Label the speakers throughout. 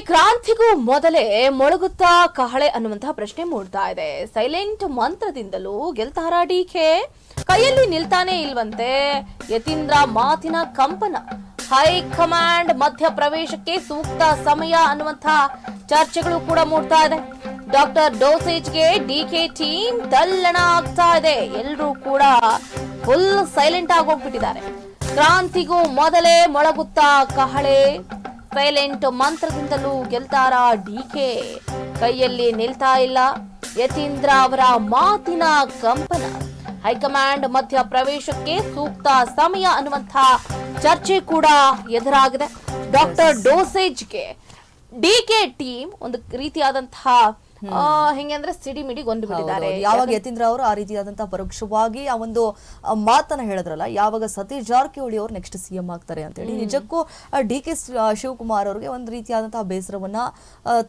Speaker 1: ಕ್ರಾಂತಿಗೂ ಮೊದಲೇ ಮೊಳಗುತ್ತಾ ಕಹಳೆ ಅನ್ನುವಂತಹ ಪ್ರಶ್ನೆ ಮೂಡ್ತಾ ಇದೆ. ಸೈಲೆಂಟ್ ಮಂತ್ರದಿಂದಲೂ ಗೆಲ್ತಾರ ಡಿಕೆ ಕೈಯಲ್ಲಿ ನಿಲ್ತಾನೆ ಇಲ್ವಂತೆ. ಯತೀಂದ್ರ ಮಾತಿನ ಕಂಪನ. ಹೈಕಮಾಂಡ್ ಮಧ್ಯ ಪ್ರವೇಶಕ್ಕೆ ಸೂಕ್ತ ಸಮಯ ಅನ್ನುವಂತಹ ಚರ್ಚೆಗಳು ಕೂಡ ಮೂಡ್ತಾ ಇದೆ. ಡಾಕ್ಟರ್ ಡೋಸೇಜ್ಗೆ ಡಿಕೆ ಟೀಮ್ ತಲ್ಲಣ ಆಗ್ತಾ ಇದೆ. ಎಲ್ಲರೂ ಕೂಡ ಫುಲ್ ಸೈಲೆಂಟ್ ಆಗೋಗ್ಬಿಟ್ಟಿದ್ದಾರೆ ಕ್ರಾಂತಿಗೂ ಮೊದಲೇ ಮೊಳಗುತ್ತಾ ಕಹಳೆ. ಸೈಲೆಂಟ್ ಮಂತ್ರದಿಂದಲೂ ಗೆಲ್ತಾರ ಡಿಕೆ ಕೈಯಲ್ಲಿ ನಿಲ್ತಾ ಇಲ್ಲ ಯತೀಂದ್ರ ಅವರ ಮಾತಿನ ಕಂಪನ. ಹೈಕಮಾಂಡ್ ಮಧ್ಯ ಪ್ರವೇಶಕ್ಕೆ ಸೂಕ್ತ ಸಮಯ ಅನ್ನುವಂಥ ಚರ್ಚೆ ಕೂಡ ಎದುರಾಗಿದೆ. ಡಾಕ್ಟರ್ ಡೋಸೇಜ್ಗೆ ಡಿಕೆ ಟೀಮ್ ಒಂದು ರೀತಿಯಾದಂತಹ ಹೆಂಗೆ ಅಂದ್ರೆ ಸಿಡಿಮಿಡಿ ಗೊಂದು ಬಿಟ್ಟಿದ್ದಾರೆ.
Speaker 2: ಯಾವಾಗ ಯತೀಂದ್ರ ಅವರು ಆ ರೀತಿಯಾದಂತಹ ಪರೋಕ್ಷವಾಗಿ ಆ ಒಂದು ಮಾತನ್ನ ಹೇಳಿದ್ರಲ್ಲ ಯಾವಾಗ ಸತೀಶ್ ಜಾರಕಿಹೊಳಿ ಅವರು ನೆಕ್ಸ್ಟ್ ಸಿಎಂ ಆಗ್ತಾರೆ ಅಂತ ಹೇಳಿ ನಿಜಕ್ಕೂ ಡಿ ಕೆ ಶಿವಕುಮಾರ್ ಅವರಿಗೆ ಒಂದು ರೀತಿಯಾದಂತಹ ಬೇಸರವನ್ನ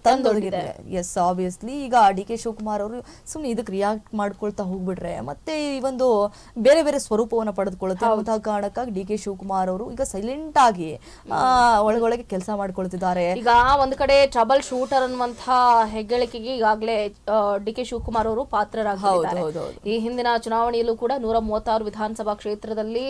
Speaker 2: ತಂದೊಳಗಿದೆ ಎಸ್ ಆಬ್ವಿಯಸ್ಲಿ ಈಗ ಡಿ ಕೆ ಶಿವಕುಮಾರ್ ಅವರು ಸುಮ್ಮನೆ ಇದಕ್ಕೆ ರಿಯಾಕ್ಟ್ ಮಾಡ್ಕೊಳ್ತಾ ಹೋಗ್ಬಿಟ್ರೆ ಮತ್ತೆ ಈ ಒಂದು ಬೇರೆ ಬೇರೆ ಸ್ವರೂಪವನ್ನ ಪಡೆದುಕೊಳ್ಳುತ್ತೆ ಅಂತ ಕಾರಣಕ್ಕಾಗಿ ಡಿ ಕೆ ಶಿವಕುಮಾರ್ ಅವರು ಈಗ ಸೈಲೆಂಟ್ ಆಗಿ ಆ, ಒಳಗೊಳಗೆ ಕೆಲಸ ಮಾಡ್ಕೊಳ್ತಿದ್ದಾರೆ.
Speaker 1: ಈಗ ಒಂದ್ ಕಡೆ ಟ್ರಬಲ್ ಶೂಟರ್ ಅನ್ನುವಂತಹ ಹೆಗ್ಗಳಿಕೆಗೆ ಈಗಾಗಲೇ ಡಿ ಕೆ ಶಿವಕುಮಾರ್ ಅವರು ಪಾತ್ರರಾಗಿದ್ದಾರೆ. ಈ ಹಿಂದಿನ ಚುನಾವಣೆಯಲ್ಲೂ ಕೂಡ ನೂರ ಮೂವತ್ತಾರು ವಿಧಾನಸಭಾ ಕ್ಷೇತ್ರದಲ್ಲಿ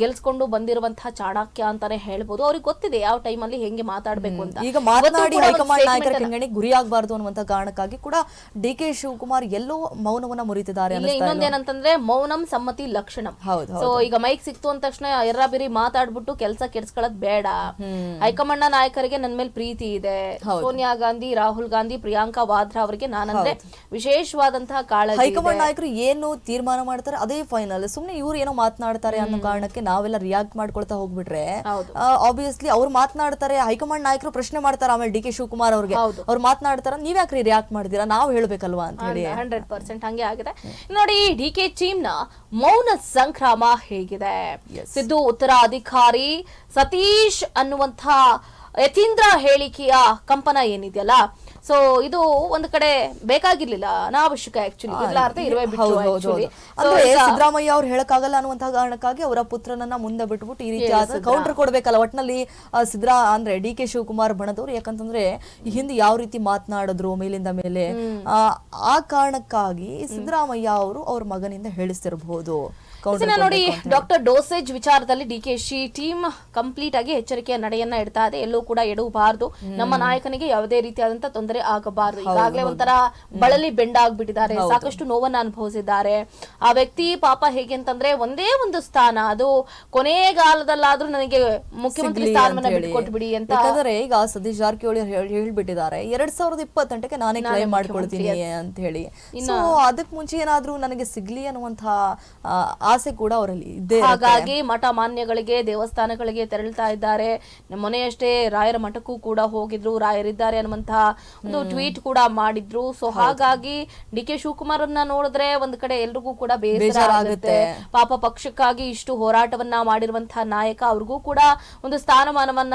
Speaker 1: ಗೆಲ್ಸ್ಕೊಂಡು ಬಂದಿರುವಂತಹ ಚಾಣಕ್ಯ ಅಂತಾನೆ ಹೇಳ್ಬೋದು. ಅವ್ರಿಗೆ ಗೊತ್ತಿದೆ ಯಾವ ಟೈಮ್ ಅಲ್ಲಿ ಹೆಂಗೆ ಮಾತಾಡ್ಬೇಕು ಅಂತ.
Speaker 2: ಈಗ ಮಾತನಾಡಿ ಹೈಕಮಾಂಡ್ ನಾಯಕರ ಕೆಂಗಣಿಗೆ ಗುರಿಯಾಗಬಾರ್ದು ಅನ್ನುವಂತ ಕಾರಣಕ್ಕಾಗಿ ಕೂಡ ಡಿ ಕೆ ಶಿವಕುಮಾರ್ ಎಲ್ಲೋ ಮೌನವನ್ನ ಮುರಿತಿದ್ದಾರೆ
Speaker 1: ಇನ್ನೊಂದೇನಂತಂದ್ರೆ ಮೌನಂ ಸಮ್ಮತಿ ಲಕ್ಷಣಂ. ಸೊ ಈಗ ಮೈಕ್ ಸಿಕ್ತು ಅಂದ ತಕ್ಷಣ ಎರ್ರಾಬಿರಿ ಮಾತಾಡ್ಬಿಟ್ಟು ಕೆಲಸ ಕೆಡ್ಸ್ಕೊಳ್ಳೋದ್ ಬೇಡ. ಹೈಕಮಾಂಡ್ ನಾಯಕರಿಗೆ ನನ್ ಮೇಲೆ ಪ್ರೀತಿ ಇದೆ. ಸೋನಿಯಾ ಗಾಂಧಿ ರಾಹುಲ್ ಗಾಂಧಿ ಪ್ರಿಯಾಂಕಾ ವಾದ್ರಾ ಅವರಿಗೆ ನಾನಂದ್ರೆ ವಿಶೇಷವಾದಂತಹ ಕಾಳಜಿ
Speaker 2: ಹೈಕಮಾಂಡ್ ನಾಯಕರು ಏನು ತೀರ್ಮಾನ ಮಾಡ್ತಾರೆ ಅದೇ ಫೈನಲ್ ಸುಮ್ನೆ ಇವ್ರು ಏನೋ ಮಾತನಾಡ್ತಾರೆ ಅನ್ನೋ ಕಾರಣಕ್ಕೆ ನಾವೆಲ್ಲ ರಿಯಾಕ್ಟ್ ಮಾಡ್ಕೊಳ್ತಾ ಹೋಗ್ಬಿಟ್ರೆ. ಆಬ್ವಿಯಸ್ಲಿ ಅವ್ರು ಮಾತನಾಡ್ತಾರೆ ಹೈಕಮಾಂಡ್ ನಾಯಕರು ಪ್ರಶ್ನೆ ಮಾಡ್ತಾರೆ ಆಮೇಲೆ ಡಿ ಕೆ ಶಿವಕುಮಾರ್ ಅವ್ರಿಗೆ. ಅವ್ರು ಮಾತನಾಡ್ತಾರ ನೀವ್ ಯಾಕ್ರಿ ರಿಯಾಕ್ಟ್ ಮಾಡಿದೀರಾ ನಾವು ಹೇಳ್ಬೇಕಲ್ವಾ ಅಂತ ಹೇಳಿ.
Speaker 1: ಹಂಡ್ರೆಡ್ ಪರ್ಸೆಂಟ್ ಹಂಗೆ ಆಗಿದೆ. ನೋಡಿ ಡಿ ಕೆ ಚೀಮ್ನ ಮೌನ ಸಂಕ್ರಮ ಹೇಗಿದೆ? ಸಿದ್ದು ಉತ್ತರಾಧಿಕಾರಿ ಸತೀಶ್ ಅನ್ನುವಂತ ಯತೀಂದ್ರ ಹೇಳಿಕೆಯ ಕಂಪನ ಏನಿದೆಯಲ್ಲ ಸೊ ಇದು ಒಂದು ಕಡೆ ಬೇಕಾಗಿರ್ಲಿಲ್ಲ ಅನಾವಶ್ಯಕ ಆಕ್ಚುಲಿ ಇರುವೆ.
Speaker 2: ಅಂದ್ರೆ ಸಿದ್ದರಾಮಯ್ಯ ಅವ್ರು ಹೇಳಕ್ಕಾಗಲ್ಲ ಅನ್ನುವಂತಹ ಕಾರಣಕ್ಕಾಗಿ ಅವರ ಪುತ್ರನನ್ನ ಮುಂದೆ ಬಿಟ್ಬಿಟ್ಟು ಈ ರೀತಿ ಕೌಂಟರ್ ಕೊಡ್ಬೇಕಲ್ಲ. ಒಟ್ನಲ್ಲಿ ಸಿದ್ರಾ ಸಿದ್ದರಾ ಅಂದ್ರೆ ಡಿ ಕೆ ಶಿವಕುಮಾರ್ ಬಣದವ್ರು ಯಾಕಂತಂದ್ರೆ ಈ ಹಿಂದೆ ಯಾವ ರೀತಿ ಮಾತನಾಡಿದ್ರು ಮೇಲಿಂದ ಮೇಲೆ ಆ, ಕಾರಣಕ್ಕಾಗಿ ಸಿದ್ದರಾಮಯ್ಯ ಅವರು ಅವ್ರ ಮಗನಿಂದ ಹೇಳಿಸ್ತಿರಬಹುದು.
Speaker 1: ನೋಡಿ ಡಾಕ್ಟರ್ ಡೋಸೇಜ್ ವಿಚಾರದಲ್ಲಿ D K Shi team complete ಆಗಿ ಎಚ್ಚರಿಕೆಯ ನಡೆಯನ್ನ ಇಡ್ತಾ ಇದೆ. ಎಲ್ಲೂ ಕೂಡ ಎಡವಬಾರದು. ನಮ್ಮ ನಾಯಕನಿಗೆ ಯಾವುದೇ ರೀತಿಯಾದಂತ ತೊಂದರೆ ಆಗಬಾರದು. ಈಗಾಗಲೇ ಒಂಥರ ಬಳಲಿ ಬೆಂಡಾಗ್ಬಿಟ್ಟಿದ್ದಾರೆ. ಸಾಕಷ್ಟು ನೋವನ್ನ ಅನುಭವಿಸಿದ್ದಾರೆ. ಆ ವ್ಯಕ್ತಿ ಪಾಪ ಹೇಗೆ ಅಂತಂದ್ರೆ ಒಂದೇ ಒಂದು ಸ್ಥಾನ. ಅದು ಕೊನೆಗಾಲದಲ್ಲಾದ್ರೂ ನನಗೆ ಮುಖ್ಯಮಂತ್ರಿ ಸ್ಥಾನವನ್ನ ಬಿಟ್ಕೊಟ್ಬಿಡಿ ಅಂತ
Speaker 2: ಯಾಕಂದ್ರೆ ಈಗ ಸತೀಶ್ ಜಾರಕಿಹೊಳಿ ಹೇಳ್ಬಿಟ್ಟಿದ್ದಾರೆ. ಎರಡ್ ಸಾವಿರದ ಇಪ್ಪತ್ತೆಂಟಕ್ಕೆ ನಾನೇ ಕ್ಲೈಮ್ ಮಾಡ್ಕೊಳ್ತೀನಿ ಅಂತ ಹೇಳಿ. ಸೊ ಅದಕ್ ಮುಂಚೆ ಏನಾದ್ರೂ ನನಗೆ ಸಿಗ್ಲಿ ಅನ್ನುವಂತಹ ಆಸೆ ಕೂಡ ಅವರಲ್ಲಿ ಇದ್ದೇ
Speaker 1: ಹಾಗಾಗಿ ಮಠ ಮಾನ್ಯಗಳಿಗೆ ದೇವಸ್ಥಾನಗಳಿಗೆ ತೆರಳ್ತಾ ಇದ್ದಾರೆ. ಮೊನೆಯಷ್ಟೇ ರಾಯರ ಮಠಕ್ಕೂ ಕೂಡ ಹೋಗಿದ್ರು. ರಾಯರಿದ್ದಾರೆ ಅನ್ನುವಂತಹ ಒಂದು ಟ್ವೀಟ್ ಕೂಡ ಮಾಡಿದ್ರು. ಸೊ ಹಾಗಾಗಿ ಡಿ ಕೆ ಶಿವಕುಮಾರ್ ಅನ್ನ ನೋಡಿದ್ರೆ ಒಂದ್ ಕಡೆ ಎಲ್ರಿಗೂ ಕೂಡ ಬೇಸರ ಆಗುತ್ತೆ. ಪಾಪ ಪಕ್ಷಕ್ಕಾಗಿ ಇಷ್ಟು ಹೋರಾಟವನ್ನ ಮಾಡಿರುವಂತಹ ನಾಯಕ ಅವ್ರಿಗೂ ಕೂಡ ಒಂದು ಸ್ಥಾನಮಾನವನ್ನ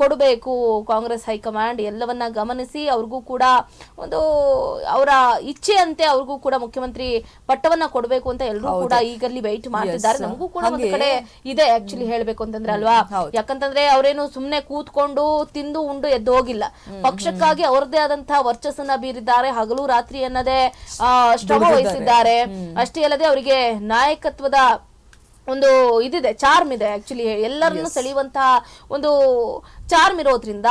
Speaker 1: ಕೊಡಬೇಕು ಕಾಂಗ್ರೆಸ್ ಹೈಕಮಾಂಡ್ ಎಲ್ಲವನ್ನ ಗಮನಿಸಿ ಅವ್ರಿಗೂ ಕೂಡ ಒಂದು ಅವರ ಇಚ್ಛೆಯಂತೆ ಅವ್ರಿಗೂ ಕೂಡ ಮುಖ್ಯಮಂತ್ರಿ ಪಟ್ಟವನ್ನ ಕೊಡಬೇಕು ಅಂತ ಎಲ್ಲರೂ ಕೂಡ ಈಗಲ್ಲಿ ವೈಟ್ ಮಾಡ್ತಿದ್ದಾರೆ. ನಮಗೂ ಕೂಡ ಒಂದು ಕಡೆ ಇದೆ ಆಕ್ಚುಲಿ ಹೇಳ್ಬೇಕು ಅಂತಂದ್ರೆ ಅಲ್ವಾ? ಯಾಕಂತಂದ್ರೆ ಅವರೇನು ಸುಮ್ನೆ ಕೂತ್ಕೊಂಡು ತಿಂದು ಉಂಡು ಎದ್ದು ಹೋಗಿಲ್ಲ ಪಕ್ಷಕ್ಕಾಗಿ ಅವರದೇ ಆದಂತಹ ವರ್ಚಸ್ಸನ್ನ ಬೀರಿದ್ದಾರೆ. ಹಗಲು ರಾತ್ರಿ ಅನ್ನದೇ ಶ್ರಮ ವಹಿಸಿದ್ದಾರೆ. ಅಷ್ಟೇ ಅಲ್ಲದೆ ಅವರಿಗೆ ನಾಯಕತ್ವದ ಒಂದು ಇದಿದೆ ಚಾರ್ಮ್ ಇದೆ ಆಕ್ಚುಲಿ ಎಲ್ಲರನ್ನು ಸೆಳೆಯುವಂತಹ ಒಂದು ಚಾರ್ಮ್ ಇರೋದ್ರಿಂದ